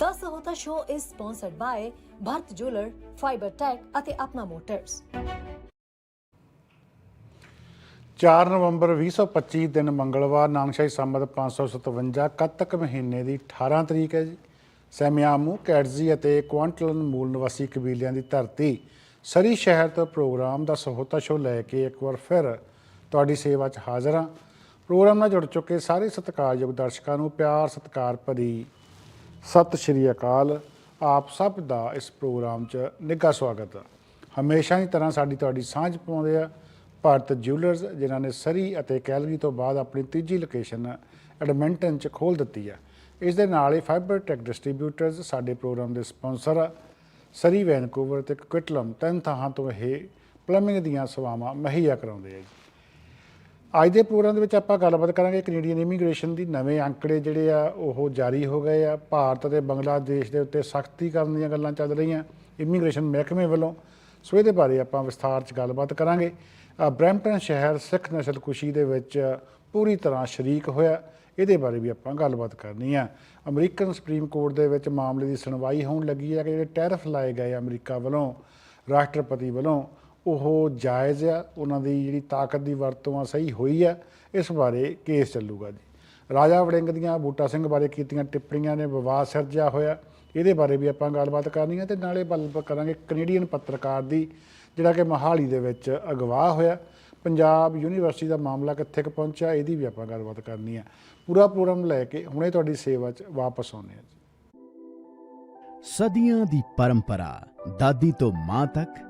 The Sahota Show is sponsored by Bharat Jeweler, Fiber Tech ਅਤੇ ਆਪਣਾ motors 4 ਨਵੰਬਰ 2025 ਦਿਨ ਮੰਗਲਵਾਰ ਨਾਨਕਸ਼ਾਹੀ ਸੰਮਤ 557 ਕੱਤਕ ਮਹੀਨੇ ਦੀ 18 ਤਰੀਕ ਹੈ ਜੀ। ਸੈਮਿਆਮੂ ਕੈਟਜ਼ੀ ਅਤੇ ਕੁਆਂਟਲਨ ਮੂਲ ਨਿਵਾਸੀ ਕਬੀਲਿਆਂ ਦੀ ਧਰਤੀ ਸਰੀ ਸ਼ਹਿਰ ਤੋਂ ਪ੍ਰੋਗਰਾਮ ਦਾ ਸਹੋਤਾ ਸ਼ੋ ਲੈ ਕੇ ਇੱਕ ਵਾਰ ਫਿਰ ਤੁਹਾਡੀ ਸੇਵਾ 'ਚ ਹਾਜ਼ਰ ਹਾਂ। ਪ੍ਰੋਗਰਾਮ ਨਾਲ ਜੁੜ ਚੁੱਕੇ ਸਾਰੇ ਸਤਿਕਾਰਯੋਗ ਦਰਸ਼ਕਾਂ ਨੂੰ ਪਿਆਰ ਸਤਿਕਾਰ ਭਰੀ ਸਤਿ ਸ਼੍ਰੀ ਅਕਾਲ। ਆਪ ਸਭ ਦਾ ਇਸ ਪ੍ਰੋਗਰਾਮ 'ਚ ਨਿੱਘਾ ਸਵਾਗਤ। ਹੈ ਹਮੇਸ਼ਾ ਹੀ ਤਰ੍ਹਾਂ ਸਾਡੀ ਤੁਹਾਡੀ ਸਾਂਝ ਪਾਉਂਦੇ ਆ ਭਾਰਤ ਜਿਊਲਰਸ ਜਿਨ੍ਹਾਂ ਨੇ ਸਰੀ ਅਤੇ ਕੈਲਗਰੀ ਤੋਂ ਬਾਅਦ ਆਪਣੀ ਤੀਜੀ ਲੋਕੇਸ਼ਨ ਐਡਮਿੰਟਨ 'ਚ ਖੋਲ ਦਿੱਤੀ ਆ। ਇਸ ਦੇ ਨਾਲ ਹੀ ਫਾਈਬਰ ਟੈਕ ਡਿਸਟ੍ਰੀਬਿਊਟਰਸ ਸਾਡੇ ਪ੍ਰੋਗਰਾਮ ਦੇ ਸਪਾਂਸਰ ਆ। ਸਰੀ ਵੈਨਕੂਵਰ ਤੇ ਕੁਇਟਲਮ ਤਿੰਨ ਥਾਂ ਤੋਂ ਇਹ ਪਲੰਬਿੰਗ ਦੀਆਂ ਸੇਵਾਵਾਂ ਮੁਹੱਈਆ ਕਰਾਉਂਦੇ ਆ ਜੀ। ਅੱਜ ਦੇ ਪ੍ਰੋਗਰਾਮ ਦੇ ਵਿੱਚ ਆਪਾਂ ਗੱਲਬਾਤ ਕਰਾਂਗੇ ਕੈਨੇਡੀਅਨ ਇਮੀਗ੍ਰੇਸ਼ਨ ਦੀ ਨਵੇਂ ਅੰਕੜੇ ਜਿਹੜੇ ਆ ਉਹ ਜਾਰੀ ਹੋ ਗਏ ਆ। ਭਾਰਤ ਅਤੇ ਬੰਗਲਾਦੇਸ਼ ਦੇ ਉੱਤੇ ਸਖਤੀ ਕਰਨ ਦੀਆਂ ਗੱਲਾਂ ਚੱਲ ਰਹੀਆਂ ਇਮੀਗ੍ਰੇਸ਼ਨ ਮਹਿਕਮੇ ਵੱਲੋਂ। ਸੋ ਇਹਦੇ ਬਾਰੇ ਆਪਾਂ ਵਿਸਥਾਰ 'ਚ ਗੱਲਬਾਤ ਕਰਾਂਗੇ। ਅ, ਬਰੈਂਪਟਨ ਸ਼ਹਿਰ ਸਿੱਖ ਨਸਲਕੁਸ਼ੀ ਦੇ ਵਿੱਚ ਪੂਰੀ ਤਰ੍ਹਾਂ ਸ਼ਰੀਕ ਹੋਇਆ। ਇਹਦੇ ਬਾਰੇ ਵੀ ਆਪਾਂ ਗੱਲਬਾਤ ਕਰਨੀ ਆ। ਅਮਰੀਕਨ ਸੁਪਰੀਮ ਕੋਰਟ ਦੇ ਵਿੱਚ ਮਾਮਲੇ ਦੀ ਸੁਣਵਾਈ ਹੋਣ ਲੱਗੀ ਹੈ ਕਿ ਜਿਹੜੇ ਟੈਰਫ ਲਾਏ ਗਏ ਅਮਰੀਕਾ ਵੱਲੋਂ ਰਾਸ਼ਟਰਪਤੀ ਵੱਲੋਂ। ਉਹ ਜਾਇਜ਼ ਆ, ਉਹਨਾਂ ਦੀ ਜਿਹੜੀ ਤਾਕਤ ਦੀ ਵਰਤੋਂ ਆ, ਸਹੀ ਹੋਈ ਆ, ਇਸ ਬਾਰੇ ਕੇਸ ਚੱਲੂਗਾ ਜੀ। ਰਾਜਾ ਵੜਿੰਗ ਦੀਆਂ ਬੂਟਾ ਸਿੰਘ ਬਾਰੇ ਕੀਤੀਆਂ ਟਿੱਪਣੀਆਂ ਨੇ ਵਿਵਾਦ ਸਿਰਜਿਆ ਹੋਇਆ। ਇਹਦੇ ਬਾਰੇ ਵੀ ਆਪਾਂ ਗੱਲਬਾਤ ਕਰਨੀ ਹੈ ਤੇ ਨਾਲੇ ਗੱਲਬਾਤ ਕਰਾਂਗੇ ਕੈਨੇਡੀਅਨ ਪੱਤਰਕਾਰ ਦੀ, ਜਿਹੜਾ ਕਿ ਮਹਾਲੀ ਦੇ ਵਿੱਚ ਅਗਵਾ ਹੋਇਆ। ਪੰਜਾਬ ਯੂਨੀਵਰਸਿਟੀ ਦਾ ਮਾਮਲਾ ਕਿੱਥੇ ਕੁ ਪਹੁੰਚਿਆ, ਇਹਦੀ ਵੀ ਆਪਾਂ ਗੱਲਬਾਤ ਕਰਨੀ ਹੈ ਪੂਰਾ ਪ੍ਰੋਗਰਾਮ ਲੈ ਕੇ ਹੁਣੇ ਤੁਹਾਡੀ ਸੇਵਾ 'ਚ ਵਾਪਸ ਆਉਂਦੇ ਹਾਂ ਜੀ। ਸਦੀਆਂ ਦੀ ਪਰੰਪਰਾ, ਦਾਦੀ ਤੋਂ ਮਾਂ ਤੱਕ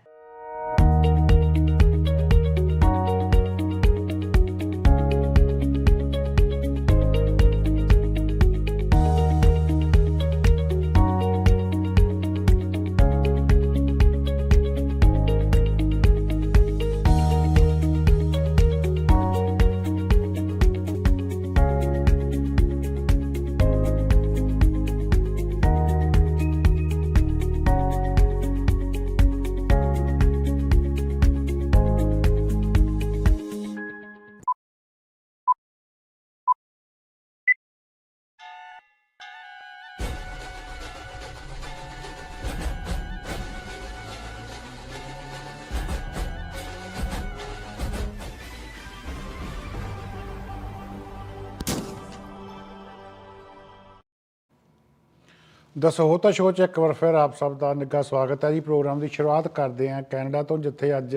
ਦੱਸੋ ਤਾਂ ਸ਼ੋਅ 'ਚ ਇੱਕ ਵਾਰ ਫਿਰ ਆਪ ਸਭ ਦਾ ਨਿੱਘਾ ਸਵਾਗਤ ਹੈ ਜੀ। ਪ੍ਰੋਗਰਾਮ ਦੀ ਸ਼ੁਰੂਆਤ ਕਰਦੇ ਹਾਂ ਕੈਨੇਡਾ ਤੋਂ, ਜਿੱਥੇ ਅੱਜ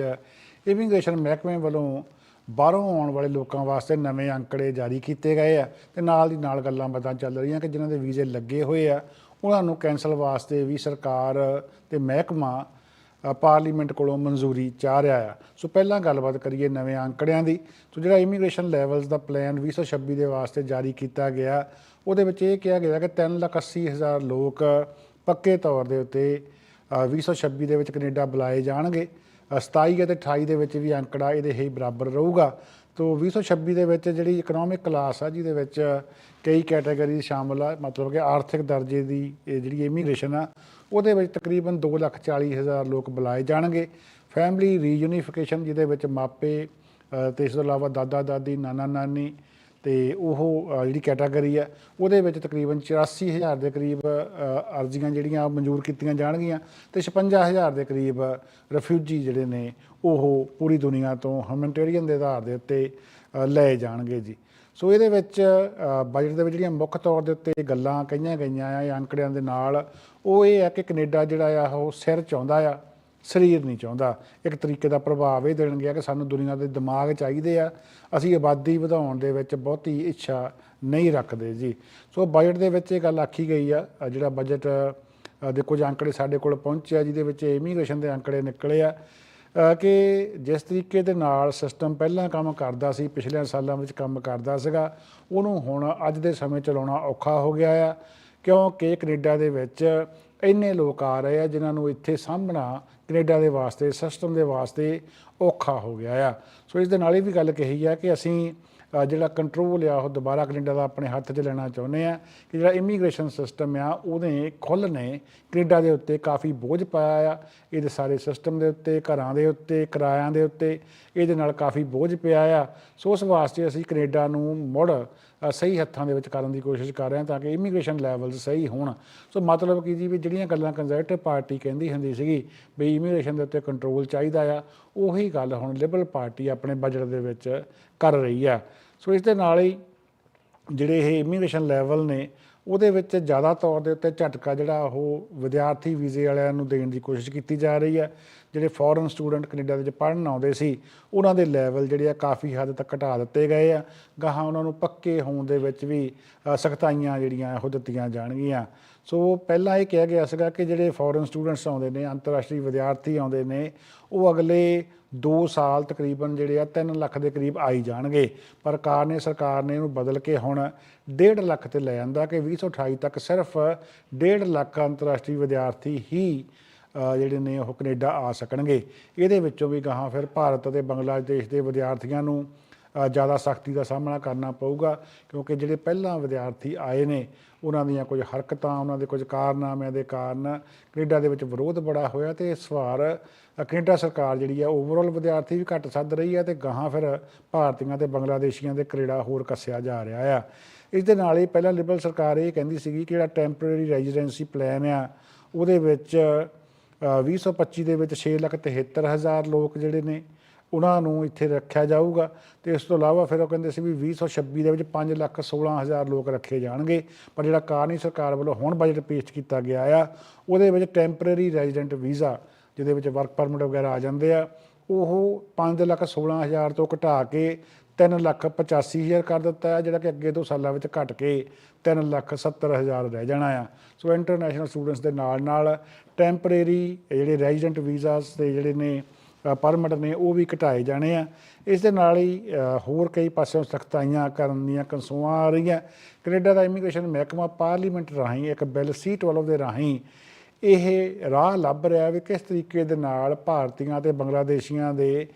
ਇਮੀਗ੍ਰੇਸ਼ਨ ਮਹਿਕਮੇ ਵੱਲੋਂ ਬਾਹਰੋਂ ਆਉਣ ਵਾਲੇ ਲੋਕਾਂ ਵਾਸਤੇ ਨਵੇਂ ਅੰਕੜੇ ਜਾਰੀ ਕੀਤੇ ਗਏ ਆ। ਤੇ ਨਾਲ ਦੀ ਨਾਲ ਗੱਲਾਂ ਬਾਤਾਂ ਚੱਲ ਰਹੀਆਂ ਕਿ ਜਿਨ੍ਹਾਂ ਦੇ ਵੀਜ਼ੇ ਲੱਗੇ ਹੋਏ ਆ, ਉਹਨਾਂ ਨੂੰ ਕੈਂਸਲ ਵਾਸਤੇ ਵੀ ਸਰਕਾਰ ਤੇ ਮਹਿਕਮਾ ਪਾਰਲੀਮੈਂਟ ਕੋਲੋਂ ਮਨਜ਼ੂਰੀ ਚਾਹ ਰਿਹਾ ਆ। ਸੋ ਪਹਿਲਾਂ ਗੱਲਬਾਤ ਕਰੀਏ ਨਵੇਂ ਅੰਕੜਿਆਂ ਦੀ। ਸੋ ਜਿਹੜਾ ਇਮੀਗ੍ਰੇਸ਼ਨ ਲੈਵਲਸ ਦਾ ਪਲਾਨ 2026 ਦੇ ਵਾਸਤੇ ਜਾਰੀ ਕੀਤਾ ਗਿਆ ਉਹਦੇ ਵਿੱਚ ਇਹ ਕਿਹਾ ਗਿਆ ਕਿ 3 ਲੱਖ 80 ਹਜ਼ਾਰ ਲੋਕ ਪੱਕੇ ਤੌਰ ਦੇ ਉੱਤੇ ਅ, 2026 ਦੇ ਵਿੱਚ ਕੈਨੇਡਾ ਬੁਲਾਏ ਜਾਣਗੇ। ਅ, 27 ਅਤੇ 28 ਦੇ ਵਿੱਚ ਵੀ ਅੰਕੜਾ ਇਹਦੇ ਹੀ ਬਰਾਬਰ ਰਹੂਗਾ। ਤੋ 2026 ਦੇ ਵਿੱਚ ਜਿਹੜੀ ਇਕਨੋਮਿਕ ਕਲਾਸ ਆ ਜਿਹਦੇ ਵਿੱਚ ਕਈ ਕੈਟਾਗਰੀ ਸ਼ਾਮਲ ਆ ਮਤਲਬ ਕਿ ਆਰਥਿਕ ਦਰਜੇ ਦੀ ਜਿਹੜੀ ਇਮੀਗ੍ਰੇਸ਼ਨ ਆ ਉਹਦੇ ਵਿੱਚ ਤਕਰੀਬਨ 2,40,000 ਲੋਕ ਬੁਲਾਏ ਜਾਣਗੇ। ਫੈਮਿਲੀ ਰੀਯੂਨੀਫਿਕੇਸ਼ਨ ਜਿਹਦੇ ਵਿੱਚ ਮਾਪੇ ਅ, ਤੇ ਇਸ ਤੋਂ ਇਲਾਵਾ ਦਾਦਾ ਦਾਦੀ ਨਾਨਾ ਨਾਨੀ ਤੇ ਉਹ ਜਿਹੜੀ ਕੈਟਾਗਰੀ ਆ, ਉਹਦੇ ਵਿੱਚ ਤਕਰੀਬਨ 84000 ਦੇ ਕਰੀਬ ਅਰਜ਼ੀਆਂ ਜਿਹੜੀਆਂ ਮਨਜ਼ੂਰ ਕੀਤੀਆਂ ਜਾਣਗੀਆਂ ਤੇ 56000 ਦੇ ਕਰੀਬ ਰਿਫਿਊਜੀ ਜਿਹੜੇ ਨੇ, ਉਹ ਪੂਰੀ ਦੁਨੀਆ ਤੋਂ ਹਮਨਟੇਰੀਅਨ ਦੇ ਆਧਾਰ ਦੇ ਉੱਤੇ ਲਏ ਜਾਣਗੇ ਜੀ। ਸੋ ਇਹਦੇ ਵਿੱਚ ਬਜਟ ਦੇ ਵਿੱਚ ਜਿਹੜੀਆਂ ਮੁੱਖ ਤੌਰ ਦੇ ਉੱਤੇ ਗੱਲਾਂ ਕਹੀਆਂ ਗਈਆਂ ਆ ਇਹ ਅੰਕੜਿਆਂ ਦੇ ਨਾਲ, ਉਹ ਇਹ ਹੈ ਕਿ ਕੈਨੇਡਾ ਜਿਹੜਾ ਆ, ਉਹ ਸਿਰ ਚਾਹੁੰਦਾ ਆ ਸਰੀਰ ਨਹੀਂ ਚਾਹੁੰਦਾ। ਇੱਕ ਤਰੀਕੇ ਦਾ ਪ੍ਰਭਾਵ ਇਹ ਦੇਣ ਗਿਆ ਕਿ ਸਾਨੂੰ ਦੁਨੀਆ ਦੇ ਦਿਮਾਗ ਚਾਹੀਦੇ ਆ। ਅਸੀਂ ਆਬਾਦੀ ਵਧਾਉਣ ਦੇ ਵਿੱਚ ਬਹੁਤੀ ਇੱਛਾ ਨਹੀਂ ਰੱਖਦੇ ਜੀ। ਸੋ ਬਜਟ ਦੇ ਵਿੱਚ ਇਹ ਗੱਲ ਆਖੀ ਗਈ ਆ। ਜਿਹੜਾ ਬਜਟ ਦੇ ਕੁਝ ਅੰਕੜੇ ਸਾਡੇ ਕੋਲ ਪਹੁੰਚਿਆ, ਜਿਹਦੇ ਵਿੱਚ ਇਮੀਗ੍ਰੇਸ਼ਨ ਦੇ ਅੰਕੜੇ ਨਿਕਲੇ ਆ। ਕਿ ਜਿਸ ਤਰੀਕੇ ਦੇ ਨਾਲ ਸਿਸਟਮ ਪਹਿਲਾਂ ਕੰਮ ਕਰਦਾ ਸੀ ਪਿਛਲੇ ਸਾਲਾਂ ਵਿੱਚ ਕੰਮ ਕਰਦਾ ਸੀਗਾ, ਉਹਨੂੰ ਹੁਣ ਅੱਜ ਦੇ ਸਮੇਂ ਚਲਾਉਣਾ ਔਖਾ ਹੋ ਗਿਆ ਆ। ਕਿਉਂਕਿ ਕੈਨੇਡਾ ਦੇ ਵਿੱਚ ਇੰਨੇ ਲੋਕ ਆ ਰਹੇ ਆ, ਜਿਨ੍ਹਾਂ ਨੂੰ ਇੱਥੇ ਸਾਂਭਣਾ ਕੈਨੇਡਾ ਦੇ ਵਾਸਤੇ, ਸਿਸਟਮ ਦੇ ਵਾਸਤੇ ਔਖਾ ਹੋ ਗਿਆ ਆ। ਸੋ ਇਸ ਦੇ ਨਾਲ ਇਹ ਵੀ ਗੱਲ ਕਹੀ ਆ ਕਿ ਅਸੀਂ ਜਿਹੜਾ ਕੰਟਰੋਲ ਆ, ਉਹ ਦੁਬਾਰਾ ਕੈਨੇਡਾ ਦਾ ਆਪਣੇ ਹੱਥ 'ਚ ਲੈਣਾ ਚਾਹੁੰਦੇ ਆ ਕਿ ਜਿਹੜਾ ਇਮੀਗ੍ਰੇਸ਼ਨ ਸਿਸਟਮ ਆ, ਉਹਦੇ ਖੁੱਲ੍ਹ ਨੇ। ਕੈਨੇਡਾ ਦੇ ਉੱਤੇ ਕਾਫੀ ਬੋਝ ਪਾਇਆ ਆ। ਇਹਦੇ ਸਾਰੇ ਸਿਸਟਮ ਦੇ ਉੱਤੇ, ਘਰਾਂ ਦੇ ਉੱਤੇ, ਕਿਰਾਇਆਂ ਦੇ ਉੱਤੇ ਇਹਦੇ ਨਾਲ ਕਾਫੀ ਬੋਝ ਪਿਆ ਆ। ਸੋ ਉਸ ਵਾਸਤੇ ਅਸੀਂ ਕੈਨੇਡਾ ਨੂੰ ਮੁੜ ਸਹੀ ਹੱਥਾਂ ਦੇ ਵਿੱਚ ਕਰਨ ਦੀ ਕੋਸ਼ਿਸ਼ ਕਰ ਰਹੇ ਹਾਂ ਤਾਂ ਕਿ ਇਮੀਗ੍ਰੇਸ਼ਨ ਲੈਵਲਸ ਸਹੀ ਹੋਣ। ਸੋ ਮਤਲਬ ਕੀ ਜੀ ਵੀ ਜਿਹੜੀਆਂ ਗੱਲਾਂ ਕੰਜ਼ਰਵੇਟਿਵ ਪਾਰਟੀ ਕਹਿੰਦੀ ਹੁੰਦੀ ਸੀਗੀ ਵੀ ਇਮੀਗ੍ਰੇਸ਼ਨ ਦੇ ਉੱਤੇ ਕੰਟਰੋਲ ਚਾਹੀਦਾ ਆ, ਉਹੀ ਗੱਲ ਹੁਣ ਲਿਬਰਲ ਪਾਰਟੀ ਆਪਣੇ ਬਜਟ ਦੇ ਵਿੱਚ ਕਰ ਰਹੀ ਆ। ਸੋ ਇਸ ਦੇ ਨਾਲ ਹੀ ਜਿਹੜੇ ਇਹ ਇਮੀਗ੍ਰੇਸ਼ਨ ਲੈਵਲ ਨੇ, ਉਹਦੇ ਵਿੱਚ ਜ਼ਿਆਦਾ ਤੌਰ ਦੇ ਉੱਤੇ ਝਟਕਾ ਜਿਹੜਾ ਉਹ ਵਿਦਿਆਰਥੀ ਵੀਜ਼ੇ ਵਾਲਿਆਂ ਨੂੰ ਦੇਣ ਦੀ ਕੋਸ਼ਿਸ਼ ਕੀਤੀ ਜਾ ਰਹੀ ਹੈ। ਜਿਹੜੇ ਫੋਰਨ ਸਟੂਡੈਂਟ ਕੈਨੇਡਾ ਦੇ ਵਿੱਚ ਪੜ੍ਹਨ ਆਉਂਦੇ ਸੀ, ਉਹਨਾਂ ਦੇ ਲੈਵਲ ਜਿਹੜੇ ਆ ਕਾਫੀ ਹੱਦ ਤੱਕ ਘਟਾ ਦਿੱਤੇ ਗਏ ਆ। ਗਾਹਾਂ ਉਹਨਾਂ ਨੂੰ ਪੱਕੇ ਹੋਣ ਦੇ ਵਿੱਚ ਵੀ ਸਖਤਾਈਆਂ ਜਿਹੜੀਆਂ ਉਹ ਦਿੱਤੀਆਂ ਜਾਣਗੀਆਂ। ਸੋ ਪਹਿਲਾਂ ਇਹ ਕਿਹਾ ਗਿਆ ਸੀਗਾ ਕਿ ਜਿਹੜੇ ਫੋਰਨ ਸਟੂਡੈਂਟਸ ਆਉਂਦੇ ਨੇ, ਅੰਤਰਰਾਸ਼ਟਰੀ ਵਿਦਿਆਰਥੀ ਆਉਂਦੇ ਨੇ, ਉਹ ਅਗਲੇ 2 ਸਾਲ ਤਕਰੀਬਨ ਜਿਹੜੇ ਆ 3 ਲੱਖ ਦੇ ਕਰੀਬ ਆਈ ਜਾਣਗੇ। ਪਰ ਕਾਰ ਨੇ ਸਰਕਾਰ ਨੇ ਇਹਨੂੰ ਬਦਲ ਕੇ ਹੁਣ 1.5 ਲੱਖ ਤੇ ਲੈ ਆਂਦਾ ਕਿ 2028 ਤੱਕ ਸਿਰਫ 1.5 ਲੱਖ ਅੰਤਰਰਾਸ਼ਟਰੀ ਵਿਦਿਆਰਥੀ ਹੀ ਜਿਹੜੇ ਨੇ ਉਹ ਕੈਨੇਡਾ ਆ ਸਕਣਗੇ। ਇਹਦੇ ਵਿੱਚੋਂ ਵੀ ਗਾਹਾਂ ਫਿਰ ਭਾਰਤ ਅਤੇ ਬੰਗਲਾਦੇਸ਼ ਦੇ ਵਿਦਿਆਰਥੀਆਂ ਨੂੰ ਜ਼ਿਆਦਾ ਸਖਤੀ ਦਾ ਸਾਹਮਣਾ ਕਰਨਾ ਪਊਗਾ ਕਿਉਂਕਿ ਜਿਹੜੇ ਪਹਿਲਾਂ ਵਿਦਿਆਰਥੀ ਆਏ ਨੇ ਉਹਨਾਂ ਦੀਆਂ ਕੁਝ ਹਰਕਤਾਂ ਉਹਨਾਂ ਦੇ ਕੁਝ ਕਾਰਨਾਮਿਆਂ ਦੇ ਕਾਰਨ ਕੈਨੇਡਾ ਦੇ ਵਿੱਚ ਵਿਰੋਧ ਬੜਾ ਹੋਇਆ ਤੇ ਇਸ ਵਾਰ ਕੈਨੇਡਾ ਸਰਕਾਰ ਜਿਹੜੀ ਆ ਓਵਰਆਲ ਵਿਦਿਆਰਥੀ ਵੀ ਘੱਟ ਸੱਦ ਰਹੀ ਹੈ ਤੇ ਗਾਹਾਂ ਫਿਰ ਭਾਰਤੀਆਂ ਤੇ ਬੰਗਲਾਦੇਸ਼ੀਆਂ ਦੇ ਕਰੇੜਾ ਹੋਰ ਕੱਸਿਆ ਜਾ ਰਿਹਾ ਆ। ਇਸ ਦੇ ਨਾਲ ਹੀ ਪਹਿਲਾਂ ਲਿਬਰਲ ਸਰਕਾਰ ਇਹ ਕਹਿੰਦੀ ਸੀਗੀ ਕਿ ਜਿਹੜਾ ਟੈਂਪਰੇਰੀ ਰੈਜ਼ੀਡੈਂਸੀ ਪਲਾਨ ਆ ਉਹਦੇ ਵਿੱਚ ਅ, 2025 ਦੇ ਵਿੱਚ 673000 ਲੋਕ ਜਿਹੜੇ ਨੇ ਉਹਨਾਂ ਨੂੰ ਇੱਥੇ ਰੱਖਿਆ ਜਾਊਗਾ ਤੇ ਇਸ ਤੋਂ ਇਲਾਵਾ ਫਿਰ ਉਹ ਕਹਿੰਦੇ ਸੀ ਵੀ 2026 ਦੇ ਵਿੱਚ 5 ਲੱਖ 16000 ਲੋਕ ਰੱਖੇ ਜਾਣਗੇ, ਪਰ ਜਿਹੜਾ ਕਾਰਨੀ ਸਰਕਾਰ ਵੱਲੋਂ ਹੁਣ ਬਜਟ ਪੇਸ਼ ਕੀਤਾ ਗਿਆ ਆ, ਉਹਦੇ ਵਿੱਚ ਟੈਂਪਰੇਰੀ ਰੈਜ਼ੀਡੈਂਟ ਵੀਜ਼ਾ ਜਿਹਦੇ ਵਿੱਚ ਵਰਕ ਪਰਮਿਟ ਵਗੈਰਾ ਆ ਜਾਂਦੇ ਆ, ਉਹ 5 ਲੱਖ 16000 ਤੋਂ ਘਟਾ ਕੇ 3 ਲੱਖ 85000 ਕਰ ਦਿੱਤਾ ਹੈ, ਜਿਹੜਾ ਕਿ ਅੱਗੇ ਦੋ ਸਾਲਾਂ ਵਿੱਚ ਘਟ ਕੇ 3 ਲੱਖ 70000 ਰਹਿ ਜਾਣਾ ਆ। ਸੋ ਇੰਟਰਨੈਸ਼ਨਲ ਸਟੂਡੈਂਟਸ ਦੇ ਨਾਲ ਨਾਲ ਟੈਂਪਰੇਰੀ ਜਿਹੜੇ ਰੈਜ਼ੀਡੈਂਟ ਵੀਜ਼ਾਸ ਤੇ ਜਿਹੜੇ ਨੇ ਪਰਮਿਟ ਨੇ ਉਹ ਵੀ ਘਟਾਏ ਜਾਣੇ ਆ। ਇਸ ਦੇ ਨਾਲ ਹੀ ਹੋਰ ਕਈ ਪਾਸਿਓਂ ਸਖਤਾਈਆਂ ਕਰਨ ਦੀਆਂ ਕਨਸੂਆਂ ਆ ਰਹੀਆਂ। ਕੈਨੇਡਾ ਦਾ ਇਮੀਗ੍ਰੇਸ਼ਨ ਮਹਿਕਮਾ ਪਾਰਲੀਮੈਂਟ ਰਾਹੀਂ, ਇੱਕ ਬਿੱਲ ਸੀ 12 ਦੇ ਰਾਹੀਂ ਇਹ ਰਾਹ ਲੱਭ ਰਿਹਾ ਵੀ ਕਿਸ ਤਰੀਕੇ ਦੇ ਨਾਲ ਭਾਰਤੀਆਂ ਤੇ ਬੰਗਲਾਦੇਸ਼ੀਆਂ ਦੇ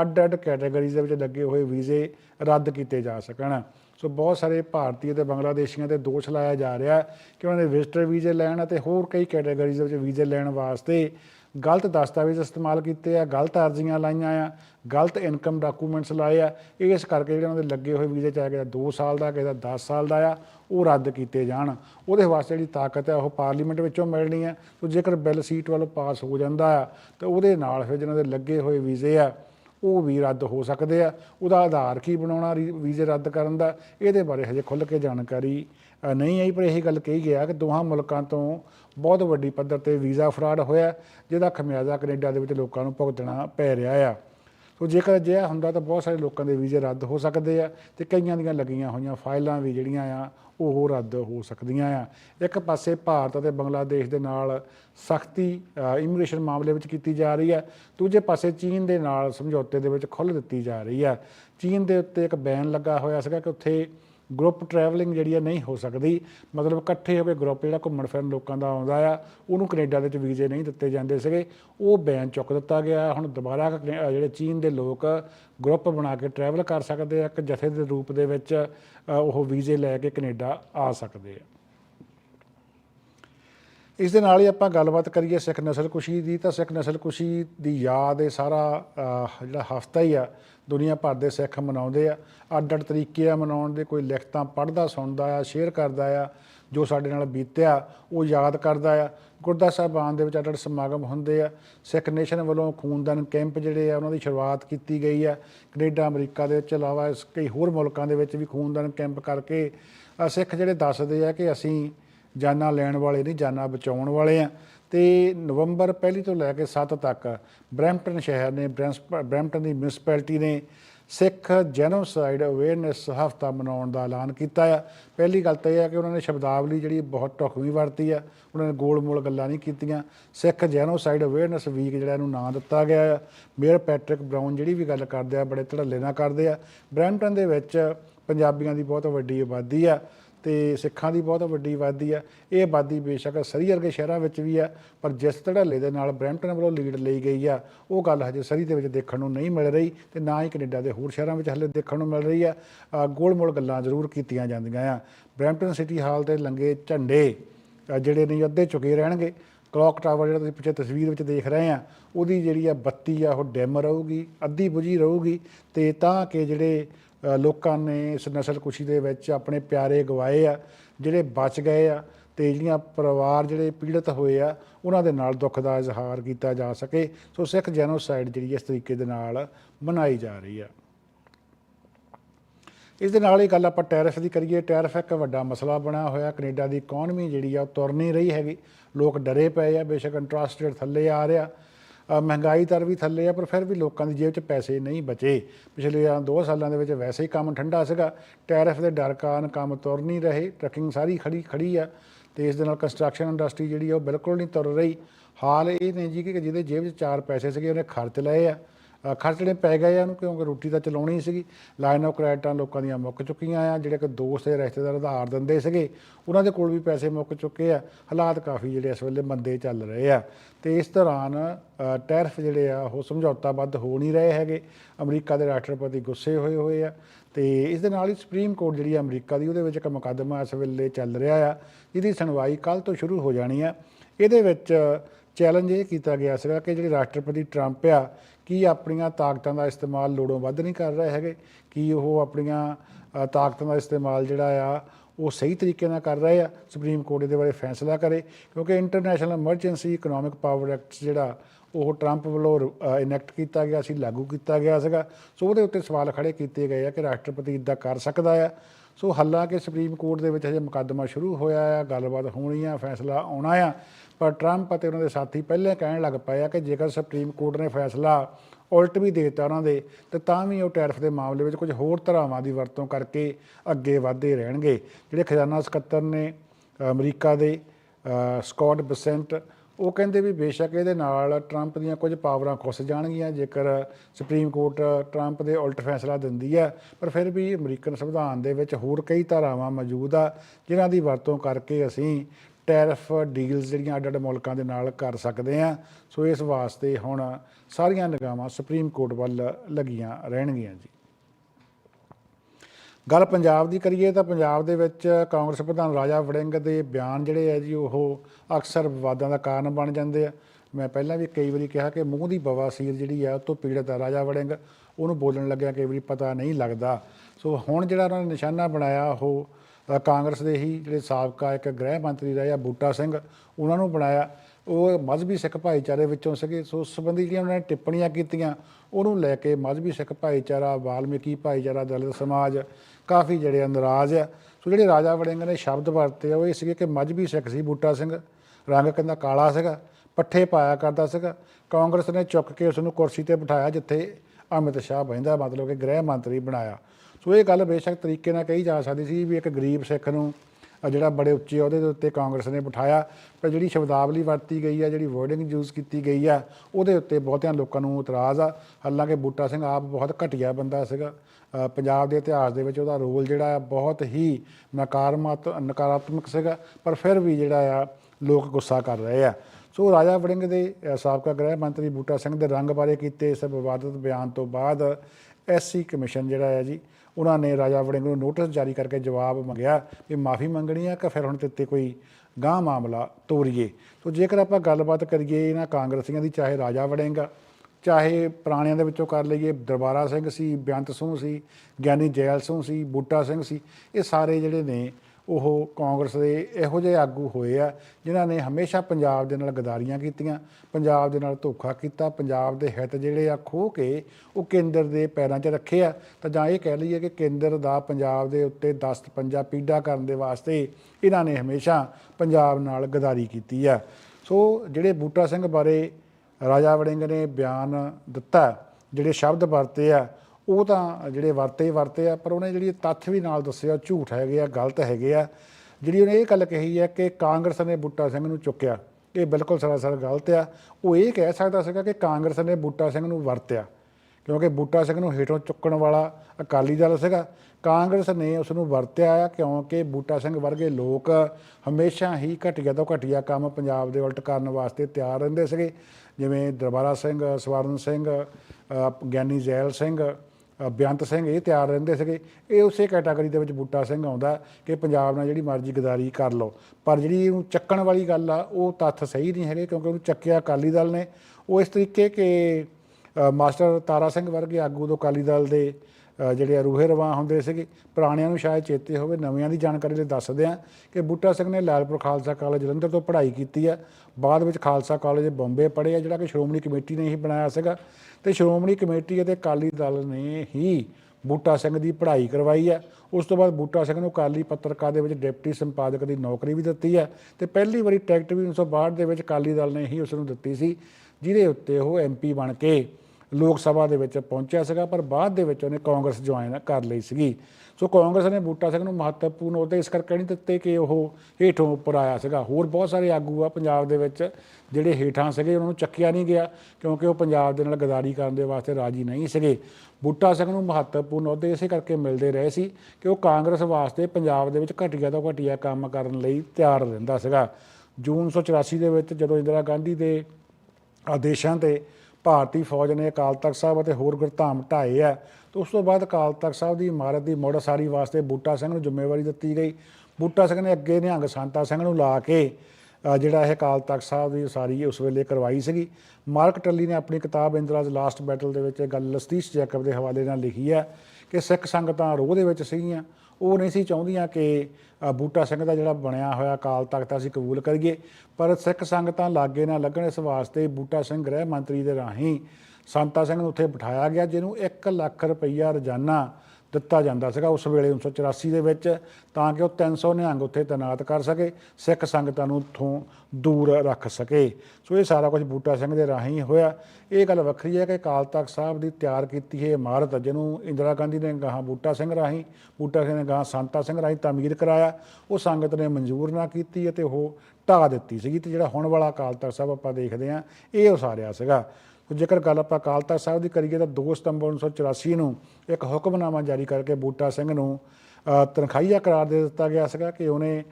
ਅੱਡ-ਅੱਡ ਕੈਟਾਗਰੀਜ਼ ਦੇ ਵਿੱਚ ਲੱਗੇ ਹੋਏ ਵੀਜ਼ੇ ਰੱਦ ਕੀਤੇ ਜਾ ਸਕਣ। ਸੋ ਬਹੁਤ ਸਾਰੇ ਭਾਰਤੀ ਤੇ ਬੰਗਲਾਦੇਸ਼ੀਆਂ ਤੇ ਦੋਸ਼ ਲਾਇਆ ਜਾ ਰਿਹਾ ਕਿ ਉਹਨਾਂ ਨੇ ਵਿਜ਼ਟਰ ਵੀਜ਼ੇ ਲੈਣ ਅਤੇ ਹੋਰ ਕਈ ਕੈਟਾਗਰੀਜ਼ ਦੇ ਵਿੱਚ ਵੀਜ਼ੇ ਲੈਣ ਵਾਸਤੇ ਗਲਤ ਦਸਤਾਵੇਜ਼ ਇਸਤੇਮਾਲ ਕੀਤੇ ਆ, ਗਲਤ ਅਰਜ਼ੀਆਂ ਲਾਈਆਂ ਆ, ਗਲਤ ਇਨਕਮ ਡਾਕੂਮੈਂਟਸ ਲਾਏ ਆ, ਇਸ ਕਰਕੇ ਜਿਹੜੇ ਉਹਨਾਂ ਦੇ ਲੱਗੇ ਹੋਏ ਵੀਜ਼ੇ, ਚਾਹੇ ਕਿਸੇ ਦਾ 2 ਸਾਲ ਦਾ ਕਿਸੇ ਦਾ 10 ਸਾਲ ਦਾ ਆ, ਉਹ ਰੱਦ ਕੀਤੇ ਜਾਣ। ਉਹਦੇ ਵਾਸਤੇ ਜਿਹੜੀ ਤਾਕਤ ਹੈ ਉਹ ਪਾਰਲੀਮੈਂਟ ਵਿੱਚੋਂ ਮਿਲਣੀ ਹੈ ਸੋ ਜੇਕਰ ਬਿੱਲ ਸੀਟ ਵੱਲੋਂ ਪਾਸ ਹੋ ਜਾਂਦਾ ਆ, ਤਾਂ ਉਹਦੇ ਨਾਲ ਫਿਰ ਜਿਹਨਾਂ ਦੇ ਲੱਗੇ ਹੋਏ ਵੀਜ਼ੇ ਆ ਉਹ ਵੀ ਰੱਦ ਹੋ ਸਕਦੇ ਆ। ਉਹਦਾ ਆਧਾਰ ਕੀ ਬਣਾਉਣਾ, ਰੀ- ਵੀਜ਼ੇ ਰੱਦ ਕਰਨ ਦਾ, ਇਹਦੇ ਬਾਰੇ ਹਜੇ ਖੁੱਲ੍ਹ ਕੇ ਜਾਣਕਾਰੀ ਨਹੀਂ ਆਈ, ਪਰ ਇਹ ਗੱਲ ਕਹੀ ਗਿਆ ਕਿ ਦੋਹਾਂ ਮੁਲਕਾਂ ਤੋਂ ਬਹੁਤ ਵੱਡੀ ਪੱਧਰ ਤੇ ਵੀਜ਼ਾ ਫਰਾਡ ਹੋਇਆ, ਜਿਹਦਾ ਖਮਿਆਜ਼ਾ ਕੈਨੇਡਾ ਦੇ ਵਿੱਚ ਲੋਕਾਂ ਨੂੰ ਭੁਗਤਣਾ ਪੈ ਰਿਹਾ ਆ। ਸੋ ਜੇਕਰ ਅਜਿਹਾ ਹੁੰਦਾ ਤਾਂ ਬਹੁਤ ਸਾਰੇ ਲੋਕਾਂ ਦੇ ਵੀਜ਼ੇ ਰੱਦ ਹੋ ਸਕਦੇ ਆ ਤੇ ਕਈਆਂ ਦੀਆਂ ਲੱਗੀਆਂ ਹੋਈਆਂ ਫਾਈਲਾਂ ਵੀ ਜਿਹੜੀਆਂ ਆ, ਉਹ ਰੱਦ ਹੋ ਸਕਦੀਆਂ ਆ। ਇੱਕ ਪਾਸੇ ਭਾਰਤ ਅਤੇ ਬੰਗਲਾਦੇਸ਼ ਦੇ ਨਾਲ ਸਖਤੀ ਇਮੀਗ੍ਰੇਸ਼ਨ ਮਾਮਲੇ ਵਿੱਚ ਕੀਤੀ ਜਾ ਰਹੀ ਹੈ ਦੂਜੇ ਪਾਸੇ ਚੀਨ ਦੇ ਨਾਲ ਸਮਝੌਤੇ ਦੇ ਵਿੱਚ ਖੁੱਲ੍ਹ ਦਿੱਤੀ ਜਾ ਰਹੀ ਹੈ ਚੀਨ ਦੇ ਉੱਤੇ ਇੱਕ ਬੈਨ ਲੱਗਾ ਹੋਇਆ ਸੀਗਾ ਕਿ ਉੱਥੇ ਗਰੁੱਪ ਟਰੈਵਲਿੰਗ ਜਿਹੜੀ ਆ ਨਹੀਂ ਹੋ ਸਕਦੀ। ਮਤਲਬ ਇਕੱਠੇ ਹੋ ਕੇ ਗਰੁੱਪ ਜਿਹੜਾ ਘੁੰਮਣ ਫਿਰਨ ਲੋਕਾਂ ਦਾ ਆਉਂਦਾ ਆ, ਉਹਨੂੰ ਕੈਨੇਡਾ ਦੇ ਵਿੱਚ ਵੀਜ਼ੇ ਨਹੀਂ ਦਿੱਤੇ ਜਾਂਦੇ ਸੀਗੇ। ਉਹ ਬੈਨ ਚੁੱਕ ਦਿੱਤਾ ਗਿਆ। ਹੁਣ ਦੁਬਾਰਾ ਜਿਹੜੇ ਚੀਨ ਦੇ ਲੋਕ ਗਰੁੱਪ ਬਣਾ ਕੇ ਟਰੈਵਲ ਕਰ ਸਕਦੇ ਆ, ਇੱਕ ਜਥੇ ਦੇ ਰੂਪ ਦੇ ਵਿੱਚ ਉਹ ਵੀਜ਼ੇ ਲੈ ਕੇ ਕੈਨੇਡਾ ਆ ਸਕਦੇ ਆ। ਇਸ ਦੇ ਨਾਲ ਹੀ ਆਪਾਂ ਗੱਲਬਾਤ ਕਰੀਏ ਸਿੱਖ ਨਸਲਕੁਸ਼ੀ ਦੀ, ਤਾਂ ਸਿੱਖ ਨਸਲਕੁਸ਼ੀ ਦੀ ਯਾਦ ਇਹ ਸਾਰਾ ਜਿਹੜਾ ਹਫਤਾ ਹੀ ਆ ਦੁਨੀਆ ਭਰ ਦੇ ਸਿੱਖ ਮਨਾਉਂਦੇ ਆ। ਅੱਡ ਅੱਡ ਤਰੀਕੇ ਆ ਮਨਾਉਣ ਦੇ, ਕੋਈ ਲਿਖਤਾਂ ਪੜ੍ਹਦਾ, ਸੁਣਦਾ ਆ, ਸ਼ੇਅਰ ਕਰਦਾ ਆ, ਜੋ ਸਾਡੇ ਨਾਲ ਬੀਤਿਆ, ਉਹ ਯਾਦ ਕਰਦਾ ਆ। ਗੁਰਦਾ ਸਾਹਿਬਾਨ ਦੇ ਵਿੱਚ ਅੱਡ ਅੱਡ ਸਮਾਗਮ ਹੁੰਦੇ ਆ। ਸਿੱਖ ਨੇਸ਼ਨ ਵੱਲੋਂ ਖੂਨਦਾਨ ਕੈਂਪ ਜਿਹੜੇ ਆ, ਉਹਨਾਂ ਦੀ ਸ਼ੁਰੂਆਤ ਕੀਤੀ ਗਈ ਆ। ਕੈਨੇਡਾ, ਅਮਰੀਕਾ ਦੇ ਵਿੱਚ ਇਲਾਵਾ ਇਸ ਕਈ ਹੋਰ ਮੁਲਕਾਂ ਦੇ ਵਿੱਚ ਵੀ ਖੂਨਦਾਨ ਕੈਂਪ ਕਰਕੇ ਸਿੱਖ ਜਿਹੜੇ ਦੱਸਦੇ ਆ ਕਿ ਅਸੀਂ ਜਾਨਾਂ ਲੈਣ ਵਾਲੇ ਨਹੀਂ, ਜਾਨਾਂ ਬਚਾਉਣ ਵਾਲੇ ਆ। ਤੇ ਨਵੰਬਰ ਪਹਿਲੀ ਤੋਂ ਲੈ ਕੇ 7 ਤੱਕ ਬਰੈਂਪਟਨ ਸ਼ਹਿਰ ਨੇ ਬ੍ਰੈਂਸ- ਬਰੈਂਪਟਨ ਦੀ ਮਿਊਨਿਸਪੈਲਿਟੀ ਨੇ ਸਿੱਖ ਜੈਨੋਸਾਈਡ ਅਵੇਅਰਨੈਸ ਹਫਤਾ ਮਨਾਉਣ ਦਾ ਐਲਾਨ ਕੀਤਾ ਆ। ਪਹਿਲੀ ਗੱਲ ਤਾਂ ਇਹ ਹੈ ਕਿ ਉਹਨਾਂ ਨੇ ਸ਼ਬਦਾਵਲੀ ਜਿਹੜੀ ਬਹੁਤ ਢੁਕਵੀਂ ਵਰਤੀ ਆ। ਉਹਨਾਂ ਨੇ ਗੋਲ-ਮੋਲ ਗੱਲਾਂ ਨਹੀਂ ਕੀਤੀਆਂ। ਸਿੱਖ ਜੈਨੋਸਾਈਡ ਅਵੇਅਰਨੈਸ ਵੀਕ ਜਿਹੜਾ ਇਹਨੂੰ ਨਾਂ ਦਿੱਤਾ ਗਿਆ ਆ। ਮੇਅਰ ਪੈਟ੍ਰਿਕ ਬਰਾਊਨ ਜਿਹੜੀ ਵੀ ਗੱਲ ਕਰਦੇ ਆ, ਬੜੇ ਧੜੱਲੇ ਨਾਲ ਕਰਦੇ ਆ। ਬਰੈਂਪਟਨ ਦੇ ਵਿੱਚ ਪੰਜਾਬੀਆਂ ਦੀ ਬਹੁਤ ਵੱਡੀ ਆਬਾਦੀ ਆ। ਤੇ ਸਿੱਖਾਂ ਦੀ ਬਹੁਤ ਵੱਡੀ ਆਬਾਦੀ ਆ। ਇਹ ਆਬਾਦੀ ਬੇਸ਼ੱਕ ਸਰੀ ਵਰਗੇ ਸ਼ਹਿਰਾਂ ਵਿੱਚ ਵੀ ਆ ਪਰ ਜਿਸ ਧੜੱਲੇ ਦੇ ਨਾਲ ਬਰੈਂਪਟਨ ਵੱਲੋਂ ਲੀਡ ਲਈ ਗਈ ਆ ਉਹ ਗੱਲ ਹਜੇ ਸਰੀ ਦੇ ਵਿੱਚ ਦੇਖਣ ਨੂੰ ਨਹੀਂ ਮਿਲ ਰਹੀ ਤੇ ਨਾ ਹੀ ਕੈਨੇਡਾ ਦੇ ਹੋਰ ਸ਼ਹਿਰਾਂ ਵਿੱਚ ਹਲੇ ਦੇਖਣ ਨੂੰ ਮਿਲ ਰਹੀ ਆ। ਅ, ਗੋਲ-ਮੋਲ ਗੱਲਾਂ ਜ਼ਰੂਰ ਕੀਤੀਆਂ ਜਾਂਦੀਆਂ ਆ। ਬਰੈਂਪਟਨ ਸਿਟੀ ਹਾਲ ਤੇ ਲੰਗੇ ਝੰਡੇ ਜਿਹੜੇ ਨਹੀਂ ਅੱਧੇ ਝੁਕੇ ਰਹਿਣਗੇ। ਕਲੌਕ ਟਾਵਰ ਜਿਹੜਾ ਤੁਸੀਂ ਪਿੱਛੇ ਤਸਵੀਰ ਵਿੱਚ ਦੇਖ ਰਹੇ ਆ ਉਹਦੀ ਜਿਹੜੀ ਆ ਬੱਤੀ ਆ ਉਹ ਡਿਮ ਰਹੂਗੀ ਅੱਧੀ ਬੁਝੀ ਰਹੂਗੀ ਤੇ ਤਾਂ ਕਿ ਜਿਹੜੇ ਲੋਕਾਂ ਨੇ ਇਸ ਨਸਲਕੁਸ਼ੀ ਦੇ ਵਿੱਚ ਆਪਣੇ ਪਿਆਰੇ ਗਵਾਏ ਆ, ਜਿਹੜੇ ਬਚ ਗਏ ਆ ਤੇ ਜਿਹੜੀਆਂ ਪਰਿਵਾਰ ਜਿਹੜੇ ਪੀੜਤ ਹੋਏ ਆ, ਉਹਨਾਂ ਦੇ ਨਾਲ ਦੁੱਖ ਦਾ ਇਜ਼ਹਾਰ ਕੀਤਾ ਜਾ ਸਕੇ। ਸੋ ਸਿੱਖ ਜੈਨੋਸਾਈਡ ਜਿਹੜੀ ਇਸ ਤਰੀਕੇ ਦੇ ਨਾਲ ਮਨਾਈ ਜਾ ਰਹੀ ਆ। ਇਸ ਦੇ ਨਾਲ ਹੀ ਗੱਲ ਆਪਾਂ ਟੈਰਿਫ ਦੀ ਕਰੀਏ। ਟੈਰਿਫ ਇੱਕ ਵੱਡਾ ਮਸਲਾ ਬਣਿਆ ਹੋਇਆ। ਕੈਨੇਡਾ ਦੀ ਇਕਨੋਮੀ ਜਿਹੜੀ ਆ, ਉਹ ਤੁਰ ਨਹੀਂ ਰਹੀ ਹੈਗੀ। ਲੋਕ ਡਰੇ ਪਏ ਆ, ਬੇਸ਼ੱਕ ਇੰਟਰਸਟ ਰੇਟ ਥੱਲੇ ਆ ਰਿਹਾ। ਮਹਿੰਗਾਈ ਦਰ ਵੀ ਥੱਲੇ ਆ, ਪਰ ਫਿਰ ਵੀ ਲੋਕਾਂ ਦੀ ਜੇਬ 'ਚ ਪੈਸੇ ਨਹੀਂ ਬਚੇ। ਪਿਛਲੇ ਆ ਦੋ ਸਾਲਾਂ ਦੇ ਵਿੱਚ ਵੈਸੇ ਹੀ ਕੰਮ ਠੰਡਾ ਸੀਗਾ। ਟੈਰਿਫ ਦੇ ਡਰ ਕਾਰਨ ਕੰਮ ਤੁਰ ਨਹੀਂ ਰਹੇ, ਟਰੱਕਿੰਗ ਸਾਰੀ ਖੜੀ ਖੜੀ ਆ ਤੇ ਇਸ ਦੇ ਨਾਲ ਕੰਸਟਰਕਸ਼ਨ ਇੰਡਸਟਰੀ ਜਿਹੜੀ ਆ, ਉਹ ਬਿਲਕੁਲ ਨਹੀਂ ਤੁਰ ਰਹੀ। ਹਾਲ ਇਹ ਨੇ ਜੀ ਕਿ ਜਿਹਦੇ ਜੇਬ 'ਚ ਚਾਰ ਪੈਸੇ ਸੀਗੇ, ਉਹਨੇ ਖਰਚ ਲਏ ਆ। ਖਰਚਣੇ ਪੈ ਗਏ ਆ ਉਹਨੂੰ ਕਿਉਂਕਿ ਰੋਟੀ ਤਾਂ ਚਲਾਉਣੀ ਸੀਗੀ। ਲਾਈਨ ਆਫ ਕ੍ਰੈਡਿਟਾਂ ਲੋਕਾਂ ਦੀਆਂ ਮੁੱਕ ਚੁੱਕੀਆਂ ਆ। ਜਿਹੜੇ ਕਿ ਦੋਸਤ ਤੇ ਰਿਸ਼ਤੇਦਾਰ ਉਧਾਰ ਦਿੰਦੇ ਸੀਗੇ, ਉਹਨਾਂ ਦੇ ਕੋਲ ਵੀ ਪੈਸੇ ਮੁੱਕ ਚੁੱਕੇ ਆ। ਹਾਲਾਤ ਕਾਫੀ ਜਿਹੜੇ ਇਸ ਵੇਲੇ ਮੰਦੇ ਚੱਲ ਰਹੇ ਆ। ਤੇ ਇਸ ਦੌਰਾਨ ਟੈਰਫ ਜਿਹੜੇ ਆ, ਉਹ ਸਮਝੌਤਾਬੱਧ ਹੋ ਨਹੀਂ ਰਹੇ ਹੈਗੇ। ਅਮਰੀਕਾ ਦੇ ਰਾਸ਼ਟਰਪਤੀ ਗੁੱਸੇ ਹੋਏ ਹੋਏ ਆ। ਤੇ ਇਸ ਦੇ ਨਾਲ ਹੀ ਸੁਪਰੀਮ ਕੋਰਟ ਜਿਹੜੀ ਆ ਅਮਰੀਕਾ ਦੀ, ਉਹਦੇ ਵਿੱਚ ਇੱਕ ਮੁਕੱਦਮਾ ਇਸ ਵੇਲੇ ਚੱਲ ਰਿਹਾ ਆ, ਜਿਹਦੀ ਸੁਣਵਾਈ ਕੱਲ ਤੋਂ ਸ਼ੁਰੂ ਹੋ ਜਾਣੀ ਆ। ਇਹਦੇ ਵਿੱਚ ਚੈਲੰਜ ਇਹ ਕੀਤਾ ਗਿਆ ਸੀਗਾ ਕਿ ਜਿਹੜੇ ਰਾਸ਼ਟਰਪਤੀ ਟਰੰਪ ਆ, ਕੀ ਆਪਣੀਆਂ ਤਾਕਤਾਂ ਦਾ ਇਸਤੇਮਾਲ ਲੋੜੋਂ ਵੱਧ ਨਹੀਂ ਕਰ ਰਹੇ ਹੈਗੇ? ਕੀ ਉਹ ਆਪਣੀਆਂ ਤਾਕਤਾਂ ਦਾ ਇਸਤੇਮਾਲ ਜਿਹੜਾ ਆ, ਉਹ ਸਹੀ ਤਰੀਕੇ ਨਾਲ ਕਰ ਰਹੇ ਆ? ਸੁਪਰੀਮ ਕੋਰਟ ਇਹਦੇ ਬਾਰੇ ਫੈਸਲਾ ਕਰੇ। ਕਿਉਂਕਿ international emergency economic power act ਜਿਹੜਾ, ਉਹ ਟਰੰਪ ਵੱਲੋਂ ਇਨੈਕਟ ਕੀਤਾ ਗਿਆ ਸੀ, ਲਾਗੂ ਕੀਤਾ ਗਿਆ ਸੀਗਾ। ਸੋ ਉਹਦੇ ਉੱਤੇ ਸਵਾਲ ਖੜੇ ਕੀਤੇ ਗਏ ਆ ਕਿ ਰਾਸ਼ਟਰਪਤੀ ਇਦਾਂ ਕਰ ਸਕਦਾ ਆ। ਸੋ ਹਾਲਾਂਕਿ ਸੁਪਰੀਮ ਕੋਰਟ ਦੇ ਵਿੱਚ ਹਜੇ ਮੁਕੱਦਮਾ ਸ਼ੁਰੂ ਹੋਇਆ ਆ, ਗੱਲਬਾਤ ਹੋਣੀ ਆ, ਫੈਸਲਾ ਆਉਣਾ ਆ। ਪਰ ਟਰੰਪ ਅਤੇ ਉਹਨਾਂ ਦੇ ਸਾਥੀ ਪਹਿਲਾਂ ਕਹਿਣ ਲੱਗ ਪਏ ਆ ਕਿ ਜੇਕਰ ਸੁਪਰੀਮ ਕੋਰਟ ਨੇ ਫੈਸਲਾ ਉਲਟ ਵੀ ਦੇ ਦਿੱਤਾ ਉਹਨਾਂ ਦੇ ਤੇ ਤਾਂ ਵੀ ਉਹ ਟੈਰਿਫ ਦੇ ਮਾਮਲੇ ਵਿੱਚ ਕੁਝ ਹੋਰ ਧਰਾਵਾਂ ਦੀ ਵਰਤੋਂ ਕਰਕੇ ਅੱਗੇ ਵਧਦੇ ਰਹਿਣਗੇ। ਜਿਹੜੇ ਖਜ਼ਾਨਾ ਸਕੱਤਰ ਨੇ ਅਮਰੀਕਾ ਦੇ ਅ, ਸਕਾਟ ਬਸੈਂਟ ਉਹ ਕਹਿੰਦੇ ਵੀ ਬੇਸ਼ੱਕ ਇਹਦੇ ਨਾਲ ਟਰੰਪ ਦੀਆਂ ਕੁਝ ਪਾਵਰਾਂ ਖੁੱਸ ਜਾਣਗੀਆਂ ਜੇਕਰ ਸੁਪਰੀਮ ਕੋਰਟ ਟਰੰਪ ਦੇ ਉਲਟ ਫੈਸਲਾ ਦਿੰਦੀ ਹੈ। ਪਰ ਫਿਰ ਵੀ ਅਮਰੀਕਨ ਸੰਵਿਧਾਨ ਦੇ ਵਿੱਚ ਹੋਰ ਕਈ ਧਾਰਾਵਾਂ ਮੌਜੂਦ ਆ ਜਿਨ੍ਹਾਂ ਦੀ ਵਰਤੋਂ ਕਰਕੇ ਅਸੀਂ ਟੈਰਿਫ ਡੀਲਸ ਜਿਹੜੀਆਂ ਅੱਡ ਅੱਡ ਮੁਲਕਾਂ ਦੇ ਨਾਲ ਕਰ ਸਕਦੇ ਆ। ਸੋ ਇਸ ਵਾਸਤੇ ਹੁਣ ਸਾਰੀਆਂ ਨਿਗਾਹਾਂ ਸੁਪਰੀਮ ਕੋਰਟ ਵੱਲ ਲੱਗੀਆਂ ਰਹਿਣਗੀਆਂ ਜੀ। ਗੱਲ ਪੰਜਾਬ ਦੀ ਕਰੀਏ ਤਾਂ ਪੰਜਾਬ ਦੇ ਵਿੱਚ ਕਾਂਗਰਸ ਪ੍ਰਧਾਨ ਰਾਜਾ ਵੜਿੰਗ ਦੇ ਬਿਆਨ ਜਿਹੜੇ ਆ ਜੀ, ਉਹ ਅਕਸਰ ਵਿਵਾਦਾਂ ਦਾ ਕਾਰਨ ਬਣ ਜਾਂਦੇ ਆ। ਮੈਂ ਪਹਿਲਾਂ ਵੀ ਕਈ ਵਾਰੀ ਕਿਹਾ ਕਿ ਮੂੰਹ ਦੀ ਬਵਾਸੀਰ ਜਿਹੜੀ ਆ, ਉਹ ਤੋਂ ਪੀੜਤ ਆ ਰਾਜਾ ਵੜਿੰਗ। ਉਹਨੂੰ ਬੋਲਣ ਲੱਗਿਆ ਕਈ ਵਾਰੀ ਪਤਾ ਨਹੀਂ ਲੱਗਦਾ। ਸੋ ਹੁਣ ਜਿਹੜਾ ਉਹਨਾਂ ਨੇ ਨਿਸ਼ਾਨਾ ਬਣਾਇਆ, ਉਹ ਕਾਂਗਰਸ ਦੇ ਹੀ ਜਿਹੜੇ ਸਾਬਕਾ ਇੱਕ ਗ੍ਰਹਿ ਮੰਤਰੀ ਰਹੇ ਆ, ਬੂਟਾ ਸਿੰਘ, ਉਹਨਾਂ ਨੂੰ ਬਣਾਇਆ। ਉਹ ਮਜ਼੍ਹਬੀ ਸਿੱਖ ਭਾਈਚਾਰੇ ਵਿੱਚੋਂ ਸੀਗੇ। ਸੋ ਉਸ ਸੰਬੰਧੀ ਜਿਹੜੀਆਂ ਉਹਨਾਂ ਨੇ ਟਿੱਪਣੀਆਂ ਕੀਤੀਆਂ, ਉਹਨੂੰ ਲੈ ਕੇ ਮਜ਼੍ਹਬੀ ਸਿੱਖ ਭਾਈਚਾਰਾ, ਵਾਲਮੀਕੀ ਭਾਈਚਾਰਾ, ਦਲਿਤ ਸਮਾਜ ਕਾਫੀ ਜਿਹੜੇ ਆ ਨਾਰਾਜ਼ ਆ। ਸੋ ਜਿਹੜੇ ਰਾਜਾ ਵੜਿੰਗ ਨੇ ਸ਼ਬਦ ਵਰਤੇ ਉਹ ਇਹ ਸੀਗੇ ਕਿ ਮਜ਼ਬੀ ਸਿੱਖ ਸੀ, ਬੂਟਾ ਸਿੰਘ। ਰੰਗ ਕਹਿੰਦਾ ਕਾਲਾ ਸੀਗਾ, ਪੱਠੇ ਪਾਇਆ ਕਰਦਾ ਸੀਗਾ। ਕਾਂਗਰਸ ਨੇ ਚੁੱਕ ਕੇ ਉਸ ਨੂੰ ਕੁਰਸੀ ਤੇ ਬਿਠਾਇਆ, ਜਿੱਥੇ ਅਮਿਤ ਸ਼ਾਹ ਬਹਿੰਦਾ, ਮਤਲਬ ਕਿ ਗ੍ਰਹਿ ਮੰਤਰੀ ਬਣਾਇਆ। ਸੋ ਇਹ ਗੱਲ ਬੇਸ਼ੱਕ ਤਰੀਕੇ ਨਾਲ ਕਹੀ ਜਾ ਸਕਦੀ ਸੀ ਵੀ ਇੱਕ ਗਰੀਬ ਸਿੱਖ ਨੂੰ ਜਿਹੜਾ ਬੜੇ ਉੱਚੇ ਅਹੁਦੇ ਦੇ ਉੱਤੇ ਕਾਂਗਰਸ ਨੇ ਬਿਠਾਇਆ, ਪਰ ਜਿਹੜੀ ਸ਼ਬਦਾਵਲੀ ਵਰਤੀ ਗਈ ਆ, ਜਿਹੜੀ ਵਰਡਿੰਗ ਯੂਜ਼ ਕੀਤੀ ਗਈ ਆ, ਉਹਦੇ ਉੱਤੇ ਬਹੁਤਿਆਂ ਲੋਕਾਂ ਨੂੰ ਇਤਰਾਜ਼ ਆ। ਹਾਲਾਂਕਿ ਬੂਟਾ ਸਿੰਘ ਆਪ ਬਹੁਤ ਘਟੀਆ ਬੰਦਾ ਸੀਗਾ। ਪੰਜਾਬ ਦੇ ਇਤਿਹਾਸ ਦੇ ਵਿੱਚ ਉਹਦਾ ਰੋਲ ਜਿਹੜਾ ਆ, ਬਹੁਤ ਹੀ ਨਕਾਰਮਤ, ਨਕਾਰਾਤਮਕ ਸੀਗਾ, ਪਰ ਫਿਰ ਵੀ ਜਿਹੜਾ ਆ, ਲੋਕ ਗੁੱਸਾ ਕਰ ਰਹੇ ਆ। ਸੋ ਰਾਜਾ ਵੜਿੰਗ ਦੇ ਸਾਬਕਾ ਗ੍ਰਹਿ ਮੰਤਰੀ ਬੂਟਾ ਸਿੰਘ ਦੇ ਰੰਗ ਬਾਰੇ ਕੀਤੇ ਇਸ ਵਿਵਾਦਤ ਬਿਆਨ ਤੋਂ ਬਾਅਦ ਐਸਸੀ ਕਮਿਸ਼ਨ ਜਿਹੜਾ ਹੈ ਜੀ ਉਹਨਾਂ ਨੇ ਰਾਜਾ ਵੜਿੰਗ ਨੂੰ ਨੋਟਿਸ ਜਾਰੀ ਕਰਕੇ ਜਵਾਬ ਮੰਗਿਆ ਵੀ ਮਾਫੀ ਮੰਗਣੀ ਆ ਕਿ ਫਿਰ ਹੁਣ ਤੇ ਕੋਈ ਗਾਂ ਮਾਮਲਾ ਤੋਰੀਏ। ਸੋ ਜੇਕਰ ਆਪਾਂ ਗੱਲਬਾਤ ਕਰੀਏ ਇਹਨਾਂ ਕਾਂਗਰਸੀਆਂ ਦੀ ਚਾਹੇ ਰਾਜਾ ਵੜਿੰਗ ਆ, ਚਾਹੇ ਪੁਰਾਣਿਆਂ ਦੇ ਵਿੱਚੋਂ ਕਰ ਲਈਏ ਦਰਬਾਰਾ ਸਿੰਘ ਸੀ ਬੇਅੰਤ ਸਿੰਘ ਸੀ ਗਿਆਨੀ ਜੈਲ ਸਿੰਘ ਸੀ ਬੂਟਾ ਸਿੰਘ ਸੀ ਇਹ ਸਾਰੇ ਜਿਹੜੇ ਨੇ ਉਹ ਕਾਂਗਰਸ ਦੇ ਇਹੋ ਜਿਹੇ ਆਗੂ ਹੋਏ ਆ, ਜਿਨ੍ਹਾਂ ਨੇ ਹਮੇਸ਼ਾ ਪੰਜਾਬ ਦੇ ਨਾਲ ਗਦਾਰੀਆਂ ਕੀਤੀਆਂ, ਪੰਜਾਬ ਦੇ ਨਾਲ ਧੋਖਾ ਕੀਤਾ, ਪੰਜਾਬ ਦੇ ਹਿੱਤ ਜਿਹੜੇ ਆ ਖੋਹ ਕੇ ਉਹ ਕੇਂਦਰ ਦੇ ਪੈਰਾਂ 'ਚ ਰੱਖੇ ਆ। ਤਾਂ ਜਾਂ ਇਹ ਕਹਿ ਲਈਏ ਕਿ ਕੇਂਦਰ ਦਾ ਪੰਜਾਬ ਦੇ ਉੱਤੇ ਦਸਤ ਪੰਜਾ ਪੀੜਾ ਕਰਨ ਦੇ ਵਾਸਤੇ ਇਹਨਾਂ ਨੇ ਹਮੇਸ਼ਾ ਪੰਜਾਬ ਨਾਲ ਗਦਾਰੀ ਕੀਤੀ ਆ। ਸੋ ਜਿਹੜੇ ਬੂਟਾ ਸਿੰਘ ਬਾਰੇ ਰਾਜਾ ਵੜਿੰਗ ਨੇ ਬਿਆਨ ਦਿੱਤਾ, ਜਿਹੜੇ ਸ਼ਬਦ ਵਰਤੇ ਆ ਉਹ ਤਾਂ ਜਿਹੜੇ ਵਰਤੇ ਵਰਤੇ ਆ, ਪਰ ਉਹਨੇ ਜਿਹੜੀ ਤੱਥ ਵੀ ਨਾਲ ਦੱਸਿਆ ਝੂਠ ਹੈਗੇ ਆ, ਗਲਤ ਹੈਗੇ ਆ। ਜਿਹੜੀ ਉਹਨੇ ਇਹ ਗੱਲ ਕਹੀ ਹੈ ਕਿ ਕਾਂਗਰਸ ਨੇ ਬੂਟਾ ਸਿੰਘ ਨੂੰ ਚੁੱਕਿਆ, ਇਹ ਬਿਲਕੁਲ ਸਰਾਸਰ ਗਲਤ ਆ। ਉਹ ਇਹ ਕਹਿ ਸਕਦਾ ਸੀਗਾ ਕਿ ਕਾਂਗਰਸ ਨੇ ਬੂਟਾ ਸਿੰਘ ਨੂੰ ਵਰਤਿਆ, ਕਿਉਂਕਿ ਬੂਟਾ ਸਿੰਘ ਨੂੰ ਹੇਠੋਂ ਚੁੱਕਣ ਵਾਲਾ ਅਕਾਲੀ ਦਲ ਸੀਗਾ। ਕਾਂਗਰਸ ਨੇ ਉਸ ਨੂੰ ਵਰਤਿਆ ਆ ਕਿਉਂਕਿ ਬੂਟਾ ਸਿੰਘ ਵਰਗੇ ਲੋਕ ਹਮੇਸ਼ਾ ਹੀ ਘਟੀਆ ਤੋਂ ਘਟੀਆ ਕੰਮ ਪੰਜਾਬ ਦੇ ਉਲਟ ਕਰਨ ਵਾਸਤੇ ਤਿਆਰ ਰਹਿੰਦੇ ਸੀਗੇ। ਜਿਵੇਂ ਦਰਬਾਰਾ ਸਿੰਘ, ਸਵਰਨ ਸਿੰਘ ਗਿਆਨੀ ਜ਼ੈਲ ਸਿੰਘ ਬੇਅੰਤ ਸਿੰਘ ਇਹ ਤਿਆਰ ਰਹਿੰਦੇ ਸੀਗੇ। ਇਹ ਉਸੇ ਕੈਟਾਗਰੀ ਦੇ ਵਿੱਚ ਬੂਟਾ ਸਿੰਘ ਆਉਂਦਾ ਕਿ ਪੰਜਾਬ ਨਾਲ ਜਿਹੜੀ ਮਰਜ਼ੀ ਗਦਾਰੀ ਕਰ ਲਓ। ਪਰ ਜਿਹੜੀ ਉਹਨੂੰ ਚੱਕਣ ਵਾਲੀ ਗੱਲ ਆ, ਉਹ ਤੱਥ ਸਹੀ ਨਹੀਂ ਹੈਗੇ ਕਿਉਂਕਿ ਉਹਨੂੰ ਚੱਕਿਆ ਅਕਾਲੀ ਦਲ ਨੇ। ਉਹ ਇਸ ਤਰੀਕੇ ਕਿ ਮਾਸਟਰ ਤਾਰਾ ਸਿੰਘ ਵਰਗੇ ਆਗੂ ਤੋਂ ਅਕਾਲੀ ਦਲ ਦੇ ਜਿਹੜੇ ਆ ਰੂਹੇ ਰਵਾਂ ਹੁੰਦੇ ਸੀਗੇ, ਪੁਰਾਣਿਆਂ ਨੂੰ ਸ਼ਾਇਦ ਚੇਤੇ ਹੋਵੇ, ਨਵਿਆਂ ਦੀ ਜਾਣਕਾਰੀ ਲਈ ਦੱਸਦੇ ਆ ਕਿ ਬੂਟਾ ਸਿੰਘ ਨੇ ਲਾਲਪੁਰ ਖਾਲਸਾ ਕਾਲਜ ਜਲੰਧਰ ਤੋਂ ਪੜ੍ਹਾਈ ਕੀਤੀ ਆ। ਬਾਅਦ ਵਿੱਚ ਖਾਲਸਾ ਕਾਲਜ ਬੰਬੇ ਪੜ੍ਹੇ ਆ ਜਿਹੜਾ ਕਿ ਸ਼੍ਰੋਮਣੀ ਕਮੇਟੀ ਨੇ ਹੀ ਬਣਾਇਆ ਸੀਗਾ। ਤੇ ਸ਼੍ਰੋਮਣੀ ਕਮੇਟੀ ਅਤੇ ਅਕਾਲੀ ਦਲ ਨੇ ਹੀ ਬੂਟਾ ਸਿੰਘ ਦੀ ਪੜ੍ਹਾਈ ਕਰਵਾਈ ਹੈ ਉਸ ਤੋਂ ਬਾਅਦ ਬੂਟਾ ਸਿੰਘ ਨੂੰ ਅਕਾਲੀ ਪੱਤਰਕਾਰ ਦੇ ਵਿੱਚ ਡਿਪਟੀ ਸੰਪਾਦਕ ਦੀ ਨੌਕਰੀ ਵੀ ਦਿੱਤੀ ਹੈ ਤੇ ਪਹਿਲੀ ਵਾਰੀ ਟਿਕਟ ਵੀ 1962 ਦੇ ਵਿੱਚ ਅਕਾਲੀ ਦਲ ਨੇ ਹੀ ਉਸ ਨੂੰ ਦਿੱਤੀ ਸੀ, ਜਿਹਦੇ ਉੱਤੇ ਉਹ ਐਮਪੀ ਬਣ ਕੇ ਲੋਕ ਸਭਾ ਦੇ ਵਿੱਚ ਪਹੁੰਚਿਆ ਸੀਗਾ, ਪਰ ਬਾਅਦ ਦੇ ਵਿੱਚ ਉਹਨੇ ਕਾਂਗਰਸ ਜੁਆਇਨ ਕਰ ਲਈ ਸੀਗੀ। ਸੋ ਕਾਂਗਰਸ ਨੇ ਬੂਟਾ ਸਿੰਘ ਨੂੰ ਮਹੱਤਵਪੂਰਨ ਅਹੁਦੇ ਇਸ ਕਰਕੇ ਨਹੀਂ ਦਿੱਤੇ ਕਿ ਉਹ ਹੇਠੋਂ ਉੱਪਰ ਆਇਆ ਸੀਗਾ। ਹੋਰ ਬਹੁਤ ਸਾਰੇ ਆਗੂ ਆ ਪੰਜਾਬ ਦੇ ਵਿੱਚ ਜਿਹੜੇ ਹੇਠਾਂ ਸੀਗੇ, ਉਹਨਾਂ ਨੂੰ ਚੱਕਿਆ ਨਹੀਂ ਗਿਆ, ਕਿਉਂਕਿ ਉਹ ਪੰਜਾਬ ਦੇ ਨਾਲ ਗਦਾਰੀ ਕਰਨ ਦੇ ਵਾਸਤੇ ਰਾਜੀ ਨਹੀਂ ਸੀਗੇ। ਬੂਟਾ ਸਿੰਘ ਨੂੰ ਮਹੱਤਵਪੂਰਨ ਅਹੁਦੇ ਇਸੇ ਕਰਕੇ ਮਿਲਦੇ ਰਹੇ ਸੀ ਕਿ ਉਹ ਕਾਂਗਰਸ ਵਾਸਤੇ ਪੰਜਾਬ ਦੇ ਵਿੱਚ ਘਟੀਆ ਤੋਂ ਘਟੀਆ ਕੰਮ ਕਰਨ ਲਈ ਤਿਆਰ ਰਹਿੰਦਾ ਸੀਗਾ। ਜੂਨ 1984 ਦੇ ਵਿੱਚ ਜਦੋਂ ਇੰਦਰਾ ਗਾਂਧੀ ਦੇ ਆਦੇਸ਼ਾਂ ਤੇ ਭਾਰਤੀ ਫੌਜ ਨੇ ਅਕਾਲ ਤਖਤ ਸਾਹਿਬ ਅਤੇ ਹੋਰ ਗੁਰਧਾਮ ਢਾਏ ਆ ਤੇ ਉਸ ਤੋਂ ਬਾਅਦ ਅਕਾਲ ਤਖਤ ਸਾਹਿਬ ਦੀ ਇਮਾਰਤ ਦੀ ਮੁੜ ਉਸਾਰੀ ਵਾਸਤੇ ਬੂਟਾ ਸਿੰਘ ਨੂੰ ਜ਼ਿੰਮੇਵਾਰੀ ਦਿੱਤੀ ਗਈ। ਬੂਟਾ ਸਿੰਘ ਨੇ ਅੱਗੇ ਨਿਹੰਗ ਸੰਤਾ ਸਿੰਘ ਨੂੰ ਲਾ ਕੇ ਜਿਹੜਾ ਇਹ ਅਕਾਲ ਤਖਤ ਸਾਹਿਬ ਦੀ ਉਸਾਰੀ ਉਸ ਵੇਲੇ ਕਰਵਾਈ ਸੀਗੀ। ਮਾਰਕ ਟੱਲੀ ਨੇ ਆਪਣੀ ਕਿਤਾਬ ਇੰਦਰਾਜ਼ ਲਾਸਟ ਬੈਟਲ ਦੇ ਵਿੱਚ ਇਹ ਗੱਲ ਲਸਤੀਸ਼ ਜੈਕਬ ਦੇ ਹਵਾਲੇ ਨਾਲ ਲਿਖੀ ਹੈ ਕਿ ਸਿੱਖ ਸੰਗਤਾਂ ਰੋਹ ਦੇ ਵਿੱਚ ਸੀਗੀਆਂ। ਉਹ ਨਹੀਂ ਸੀ ਚਾਹੁੰਦੀਆਂ ਕਿ ਬੂਟਾ ਸਿੰਘ ਦਾ ਜਿਹੜਾ ਬਣਿਆ ਹੋਇਆ ਅਕਾਲ ਤਖਤ ਅਸੀਂ ਕਬੂਲ ਕਰੀਏ। ਪਰ ਸਿੱਖ ਸੰਗਤਾਂ ਲਾਗੇ ਨਾ ਲੱਗਣ ਇਸ ਵਾਸਤੇ ਬੂਟਾ ਸਿੰਘ ਗ੍ਰਹਿ ਮੰਤਰੀ ਦੇ ਰਾਹੀਂ ਸੰਤਾ ਸਿੰਘ ਨੂੰ ਉੱਥੇ ਬਿਠਾਇਆ ਗਿਆ, ਜਿਹਨੂੰ 1 ਲੱਖ ਰੁਪਈਆ ਰੋਜ਼ਾਨਾ ਦਿੱਤਾ ਜਾਂਦਾ ਸੀਗਾ ਉਸ ਵੇਲੇ 1984 ਦੇ ਵਿੱਚ, ਤਾਂ ਕਿ ਉਹ 300 ਨਿਹੰਗ ਉੱਥੇ ਤੈਨਾਤ ਕਰ ਸਕੇ, ਸਿੱਖ ਸੰਗਤਾਂ ਨੂੰ ਉੱਥੋਂ ਦੂਰ ਰੱਖ ਸਕੇ। ਸੋ ਇਹ ਸਾਰਾ ਕੁਝ ਬੂਟਾ ਸਿੰਘ ਦੇ ਰਾਹੀਂ ਹੋਇਆ। ਇਹ ਗੱਲ ਵੱਖਰੀ ਹੈ ਕਿ ਅਕਾਲ ਤਖਤ ਸਾਹਿਬ ਦੀ ਤਿਆਰ ਕੀਤੀ ਇਹ ਇਮਾਰਤ, ਜਿਹਨੂੰ ਇੰਦਰਾ ਗਾਂਧੀ ਨੇ ਗਾਹਾਂ ਬੂਟਾ ਸਿੰਘ ਰਾਹੀਂ, ਬੂਟਾ ਸਿੰਘ ਨੇ ਗਾਹਾਂ ਸੰਤਾ ਸਿੰਘ ਰਾਹੀਂ ਤਾਮੀਰ ਕਰਾਇਆ, ਉਹ ਸੰਗਤ ਨੇ ਮਨਜ਼ੂਰ ਨਾ ਕੀਤੀ ਅਤੇ ਉਹ ਢਾਹ ਦਿੱਤੀ ਸੀਗੀ। ਤੇ ਜਿਹੜਾ ਹੁਣ ਵਾਲਾ ਅਕਾਲ ਤਖਤ ਸਾਹਿਬ ਆਪਾਂ ਦੇਖਦੇ ਹਾਂ, ਇਹ ਉਸਾਰਿਆ ਸੀਗਾ। ਤੇ ਜੇਕਰ ਗੱਲ ਆਪਾਂ ਅਕਾਲ ਤਖਤ ਸਾਹਿਬ ਦੀ ਕਰੀਏ ਤਾਂ 2 ਸਤੰਬਰ 1984 ਨੂੰ ਇੱਕ ਹੁਕਮਨਾਮਾ ਜਾਰੀ ਕਰਕੇ ਬੂਟਾ ਸਿੰਘ ਨੂੰ ਅ, ਤਨਖਾਹੀਆ ਕਰਾਰ ਦੇ ਦਿੱਤਾ ਗਿਆ ਸੀਗਾ ਕਿ ਉਹਨੇ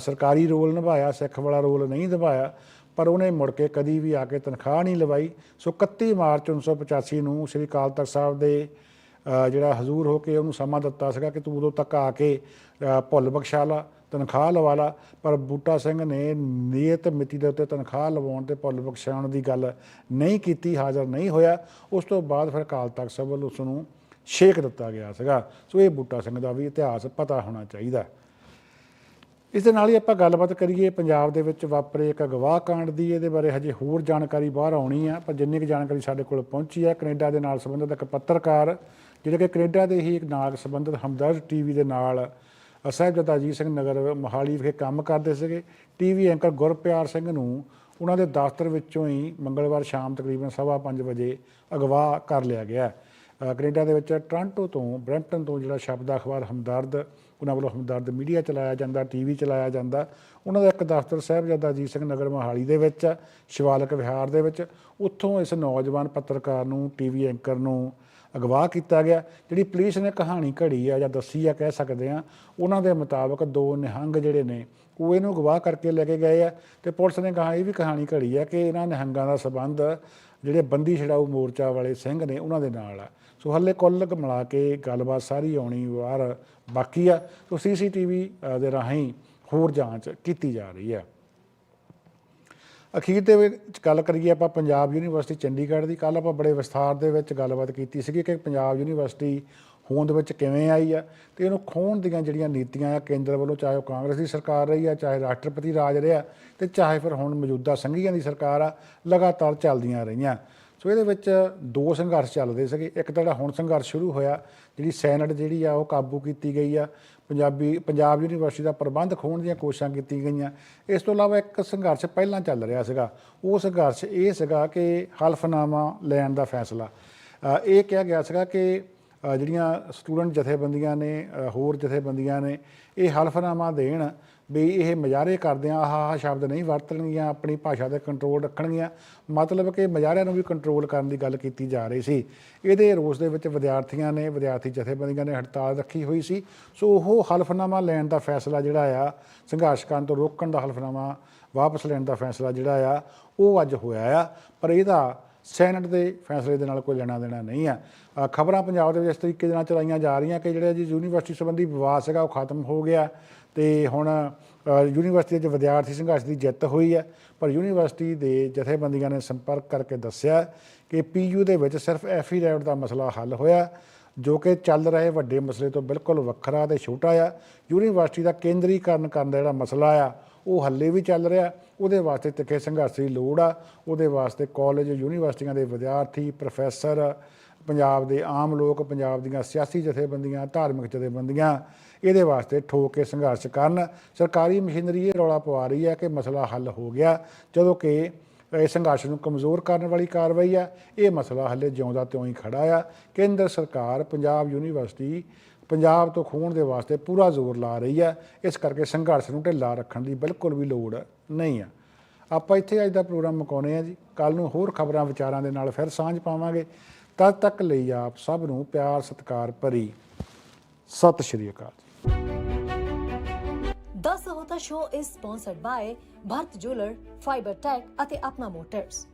ਸਰਕਾਰੀ ਰੋਲ ਨਿਭਾਇਆ ਸਿੱਖ ਵਾਲਾ ਰੋਲ ਨਹੀਂ ਨਿਭਾਇਆ ਪਰ ਉਹਨੇ ਮੁੜ ਕੇ ਕਦੀ ਵੀ ਆ ਕੇ ਤਨਖਾਹ ਨਹੀਂ ਲਵਾਈ। ਸੋ 31 ਮਾਰਚ 1985 ਨੂੰ ਸ੍ਰੀ ਅਕਾਲ ਤਖਤ ਸਾਹਿਬ ਦੇ ਜਿਹੜਾ ਹਜ਼ੂਰ ਹੋ ਕੇ ਉਹਨੂੰ ਸਮਾਂ ਦਿੱਤਾ ਸੀਗਾ ਕਿ ਤੂੰ ਉਦੋਂ ਤੱਕ ਆ ਕੇ ਭੁੱਲ ਬਖਸ਼ਾ ਲਾ। ਤਨਖਾਹ ਲਵਾ ਲਾ, ਪਰ ਬੂਟਾ ਸਿੰਘ ਨੇ ਨਿਯਤ ਮਿਤੀ ਦੇ ਉੱਤੇ ਤਨਖਾਹ ਲਵਾਉਣ ਤੇ ਭੁੱਲ ਬਖਸ਼ਾਉਣ ਦੀ ਗੱਲ ਨਹੀਂ ਕੀਤੀ, ਹਾਜ਼ਰ ਨਹੀਂ ਹੋਇਆ। ਉਸ ਤੋਂ ਬਾਅਦ ਫਿਰ ਅਕਾਲ ਤਖਤ ਸਾਹਿਬ ਵੱਲ ਉਸ ਨੂੰ ਛੇਕ ਦਿੱਤਾ ਗਿਆ ਸੀਗਾ। ਸੋ ਇਹ ਬੂਟਾ ਸਿੰਘ ਦਾ ਵੀ ਇਤਿਹਾਸ ਪਤਾ ਹੋਣਾ ਚਾਹੀਦਾ ਇਸ ਦੇ ਨਾਲ ਹੀ ਆਪਾਂ ਗੱਲਬਾਤ ਕਰੀਏ, ਪੰਜਾਬ ਦੇ ਵਿੱਚ ਵਾਪਰੇ ਇੱਕ ਅਗਵਾ ਕਾਂਡ ਦੀ, ਇਹਦੇ ਬਾਰੇ ਹਜੇ ਹੋਰ ਜਾਣਕਾਰੀ ਬਾਹਰ ਆਉਣੀ ਆ, ਪਰ ਜਿੰਨੀ ਕੁ ਜਾਣਕਾਰੀ ਸਾਡੇ ਕੋਲ ਪਹੁੰਚੀ ਹੈ ਕੈਨੇਡਾ ਦੇ ਨਾਲ ਸੰਬੰਧਿਤ ਇੱਕ ਪੱਤਰਕਾਰ, ਜਿਹੜੇ ਕਿ ਕੈਨੇਡਾ ਦੇ ਹੀ ਇੱਕ ਨਾਲ ਸੰਬੰਧਿਤ ਹਮਦਰਦ ਟੀਵੀ ਦੇ ਨਾਲ ਸਾਹਿਬਜ਼ਾਦਾ ਅਜੀਤ ਸਿੰਘ ਨਗਰ ਮੋਹਾਲੀ ਵਿਖੇ ਕੰਮ ਕਰਦੇ ਸੀਗੇ। ਟੀਵੀ ਐਂਕਰ ਗੁਰਪਿਆਰ ਸਿੰਘ ਨੂੰ ਉਹਨਾਂ ਦੇ ਦਫ਼ਤਰ ਵਿੱਚੋਂ ਹੀ ਮੰਗਲਵਾਰ ਸ਼ਾਮ ਤਕਰੀਬਨ 5:30 ਵਜੇ ਅਗਵਾ ਕਰ ਲਿਆ ਗਿਆ। ਅ, ਕੈਨੇਡਾ ਦੇ ਵਿੱਚ ਟੋਰਾਂਟੋ ਤੋਂ ਬ੍ਰੈਂਪਟਨ ਤੋਂ ਜਿਹੜਾ ਸ਼ਬਦ ਅਖਬਾਰ ਹਮਦਰਦ ਉਹਨਾਂ ਵੱਲੋਂ ਹਮਦਰਦ ਮੀਡੀਆ ਚਲਾਇਆ ਜਾਂਦਾ ਟੀਵੀ ਚਲਾਇਆ ਜਾਂਦਾ। ਉਹਨਾਂ ਦਾ ਇੱਕ ਦਫ਼ਤਰ ਸਾਹਿਬਜ਼ਾਦਾ ਅਜੀਤ ਸਿੰਘ ਨਗਰ ਮੋਹਾਲੀ ਦੇ ਵਿੱਚ ਆ, ਸ਼ਿਵਾਲਕ ਵਿਹਾਰ ਦੇ ਵਿੱਚ। ਉੱਥੋਂ ਇਸ ਨੌਜਵਾਨ ਪੱਤਰਕਾਰ ਨੂੰ ਟੀਵੀ ਐਂਕਰ ਨੂੰ ਅਗਵਾ ਕੀਤਾ ਗਿਆ। ਜਿਹੜੀ ਪੁਲਿਸ ਨੇ ਕਹਾਣੀ ਘੜੀ ਆ ਜਾਂ ਦੱਸੀ ਆ ਕਹਿ ਸਕਦੇ ਆ, ਉਹਨਾਂ ਦੇ ਮੁਤਾਬਕ ਦੋ ਨਿਹੰਗ ਜਿਹੜੇ ਨੇ, ਉਹ ਇਹਨੂੰ ਅਗਵਾ ਕਰਕੇ ਲੈ ਕੇ ਗਏ ਆ ਤੇ ਪੁਲਿਸ ਨੇ ਕਹਾ ਇਹ ਵੀ ਕਹਾਣੀ ਘੜੀ ਆ ਕਿ ਇਹਨਾਂ ਨਿਹੰਗਾਂ ਦਾ ਸਬੰਧ ਜਿਹੜੇ ਬੰਦੀ ਛਡਾਊ ਮੋਰਚਾ ਵਾਲੇ ਸਿੰਘ ਨੇ ਉਹਨਾਂ ਦੇ ਨਾਲ ਆ। ਸੋ ਹੱਲੇ ਕੁੱਲ ਮਿਲਾ ਕੇ ਗੱਲਬਾਤ ਸਾਰੀ ਆਉਣੀ ਵਾਰ ਬਾਕੀ ਆ। ਸੋ ਸੀਸੀਟੀਵੀ ਦੇ ਰਾਹੀਂ ਹੋਰ ਜਾਂਚ ਕੀਤੀ ਜਾ ਰਹੀ ਹੈ ਅਖੀਰ ਦੇ ਵਿੱਚ ਗੱਲ ਕਰੀਏ ਆਪਾਂ ਪੰਜਾਬ ਯੂਨੀਵਰਸਿਟੀ ਚੰਡੀਗੜ੍ਹ ਦੀ ਕੱਲ ਆਪਾਂ ਬੜੇ ਵਿਸਥਾਰ ਦੇ ਵਿੱਚ ਗੱਲਬਾਤ ਕੀਤੀ ਸੀਗੀ ਕਿ ਪੰਜਾਬ ਯੂਨੀਵਰਸਿਟੀ ਹੋਂਦ ਵਿੱਚ ਕਿਵੇਂ ਆਈ ਆ ਤੇ ਇਹਨੂੰ ਖੋਣ ਦੀਆਂ ਜਿਹੜੀਆਂ ਨੀਤੀਆਂ ਆ, ਕੇਂਦਰ ਵੱਲੋਂ ਚਾਹੇ ਉਹ ਕਾਂਗਰਸ ਦੀ ਸਰਕਾਰ ਰਹੀ ਆ, ਚਾਹੇ ਰਾਸ਼ਟਰਪਤੀ ਰਾਜ ਰਿਹਾ ਤੇ ਚਾਹੇ ਫਿਰ ਹੁਣ ਮੌਜੂਦਾ ਸੰਘੀਆਂ ਦੀ ਸਰਕਾਰ ਆ, ਲਗਾਤਾਰ ਚੱਲਦੀਆਂ ਰਹੀਆਂ। ਸੋ ਇਹਦੇ ਵਿੱਚ ਦੋ ਸੰਘਰਸ਼ ਚੱਲਦੇ ਸੀਗੇ। ਇੱਕ ਤਾਂ ਜਿਹੜਾ ਹੁਣ ਸੰਘਰਸ਼ ਸ਼ੁਰੂ ਹੋਇਆ, ਜਿਹੜੀ ਸੈਨੇਟ ਜਿਹੜੀ ਆ ਉਹ ਕਾਬੂ ਕੀਤੀ ਗਈ ਆ ਪੰਜਾਬੀ ਪੰਜਾਬ ਯੂਨੀਵਰਸਿਟੀ ਦਾ ਪ੍ਰਬੰਧ ਖੋਣ ਦੀਆਂ ਕੋਸ਼ਿਸ਼ਾਂ ਕੀਤੀਆਂ ਗਈਆਂ। ਇਸ ਤੋਂ ਇਲਾਵਾ ਇੱਕ ਸੰਘਰਸ਼ ਪਹਿਲਾਂ ਚੱਲ ਰਿਹਾ ਸੀਗਾ। ਉਹ ਸੰਘਰਸ਼ ਇਹ ਸੀਗਾ ਕਿ ਹਲਫਨਾਮਾ ਲੈਣ ਦਾ ਫੈਸਲਾ। ਇਹ ਕਿਹਾ ਗਿਆ ਸੀਗਾ ਕਿ ਜਿਹੜੀਆਂ ਸਟੂਡੈਂਟ ਜਥੇਬੰਦੀਆਂ ਨੇ ਹੋਰ ਜਥੇਬੰਦੀਆਂ ਨੇ, ਇਹ ਹਲਫਨਾਮਾ ਦੇਣ ਵੀ ਇਹ ਮਜ਼ਾਰੇ ਕਰਦਿਆਂ ਆਹ ਆਹ ਸ਼ਬਦ ਨਹੀਂ ਵਰਤਣਗੀਆਂ, ਆਪਣੀ ਭਾਸ਼ਾ ਤੇ ਕੰਟਰੋਲ ਰੱਖਣਗੀਆਂ। ਮਤਲਬ ਕਿ ਮਜ਼ਾਰਿਆਂ ਨੂੰ ਵੀ ਕੰਟਰੋਲ ਕਰਨ ਦੀ ਗੱਲ ਕੀਤੀ ਜਾ ਰਹੀ ਸੀ। ਇਹਦੇ ਰੋਸ ਦੇ ਵਿੱਚ ਵਿਦਿਆਰਥੀਆਂ ਨੇ, ਵਿਦਿਆਰਥੀ ਜਥੇਬੰਦੀਆਂ ਨੇ ਹੜਤਾਲ ਰੱਖੀ ਹੋਈ ਸੀ। ਸੋ ਉਹ ਹਲਫਨਾਮਾ ਲੈਣ ਦਾ ਫੈਸਲਾ ਜਿਹੜਾ ਆ ਸੰਘਰਸ਼ ਕਰਨ ਤੋਂ ਰੋਕਣ ਦਾ ਹਲਫਨਾਮਾ ਵਾਪਸ ਲੈਣ ਦਾ ਫੈਸਲਾ ਜਿਹੜਾ ਆ, ਉਹ ਅੱਜ ਹੋਇਆ ਆ। ਪਰ ਇਹਦਾ ਸੈਨੇਟ ਦੇ ਫੈਸਲੇ ਦੇ ਨਾਲ ਕੋਈ ਲੈਣਾ ਦੇਣਾ ਨਹੀਂ ਆ। ਖਬਰਾਂ ਪੰਜਾਬ ਦੇ ਵਿੱਚ ਇਸ ਤਰੀਕੇ ਦੇ ਨਾਲ ਚਲਾਈਆਂ ਜਾ ਰਹੀਆਂ ਕਿ ਜਿਹੜੇ ਜੀ ਯੂਨੀਵਰਸਿਟੀ ਸੰਬੰਧੀ ਵਿਵਾਦ ਸੀਗਾ, ਉਹ ਖਤਮ ਹੋ ਗਿਆ। ਤੇ ਹੁਣ ਯੂਨੀਵਰਸਿਟੀ ਦੇ ਵਿਦਿਆਰਥੀ ਸੰਘਰਸ਼ ਦੀ ਜਿੱਤ ਹੋਈ ਹੈ, ਪਰ ਯੂਨੀਵਰਸਿਟੀ ਦੇ ਜਥੇਬੰਦੀਆਂ ਨੇ ਸੰਪਰਕ ਕਰਕੇ ਦੱਸਿਆ ਕਿ ਪੀਯੂ ਦੇ ਵਿੱਚ ਸਿਰਫ ਐਫੀਡੈਵਿਟ ਦਾ ਮਸਲਾ ਹੱਲ ਹੋਇਆ, ਜੋ ਕਿ ਚੱਲ ਰਹੇ ਵੱਡੇ ਮਸਲੇ ਤੋਂ ਬਿਲਕੁਲ ਵੱਖਰਾ ਤੇ ਛੋਟਾ ਆ। ਯੂਨੀਵਰਸਿਟੀ ਦਾ ਕੇਂਦਰੀਕਰਨ ਕਰਨ ਦਾ ਜਿਹੜਾ ਮਸਲਾ ਆ, ਉਹ ਹੱਲੇ ਵੀ ਚੱਲ ਰਿਹਾ। ਉਹਦੇ ਵਾਸਤੇ ਤਿੱਖੇ ਸੰਘਰਸ਼ ਦੀ ਲੋੜ ਆ। ਉਹਦੇ ਵਾਸਤੇ ਕਾਲਜ, ਯੂਨੀਵਰਸਿਟੀਆਂ ਦੇ ਵਿਦਿਆਰਥੀ, ਪ੍ਰੋਫੈਸਰ, ਪੰਜਾਬ ਦੇ ਆਮ ਲੋਕ, ਪੰਜਾਬ ਦੀਆਂ ਸਿਆਸੀ ਜਥੇਬੰਦੀਆਂ, ਧਾਰਮਿਕ ਜਥੇਬੰਦੀਆਂ ਇਹਦੇ ਵਾਸਤੇ ਠੋਕ ਕੇ ਸੰਘਰਸ਼ ਕਰਨ। ਸਰਕਾਰੀ ਮਸ਼ੀਨਰੀ ਇਹ ਰੌਲਾ ਪਵਾ ਰਹੀ ਹੈ ਕਿ ਮਸਲਾ ਹੱਲ ਹੋ ਗਿਆ। ਜਦੋਂ ਕਿ ਇਹ ਸੰਘਰਸ਼ ਨੂੰ ਕਮਜ਼ੋਰ ਕਰਨ ਵਾਲੀ ਕਾਰਵਾਈ ਆ ਇਹ ਮਸਲਾ ਹੱਲੇ ਜਿਉਂਦਾ ਤਿਉਂ ਹੀ ਖੜਾ ਆ। ਕੇਂਦਰ ਸਰਕਾਰ ਪੰਜਾਬ ਯੂਨੀਵਰਸਿਟੀ ਪੰਜਾਬ ਤੋਂ ਖੋਹਣ ਦੇ ਵਾਸਤੇ ਪੂਰਾ ਜ਼ੋਰ ਲਾ ਰਹੀ ਆ ਇਸ ਕਰਕੇ ਸੰਘਰਸ਼ ਨੂੰ ਢਿੱਲਾ ਰੱਖਣ ਦੀ ਬਿਲਕੁਲ ਵੀ ਲੋੜ ਨਹੀਂ ਆ। ਆਪਾਂ ਇੱਥੇ ਅੱਜ ਦਾ ਪ੍ਰੋਗਰਾਮ ਮੁਕਾਉਣੇ ਆ ਜੀ। ਕੱਲ ਨੂੰ ਹੋਰ ਖਬਰਾਂ ਵਿਚਾਰਾਂ ਦੇ ਨਾਲ ਫਿਰ ਸਾਂਝ ਪਾਵਾਂਗੇ। ਤਦ ਤੱਕ ਲਈ ਆਪ ਸਭ ਨੂੰ ਪਿਆਰ, ਸਤਿਕਾਰ ਭਰੀ। ਸਤਿ ਸ਼੍ਰੀ ਅਕਾਲ ਆਓ ਤਾਂ ਸ਼ੋ ਇਸ sponsored by Bharat jeweller fibre tech ਅਤੇ ਆਪਣਾ ਮੋਟਰਸ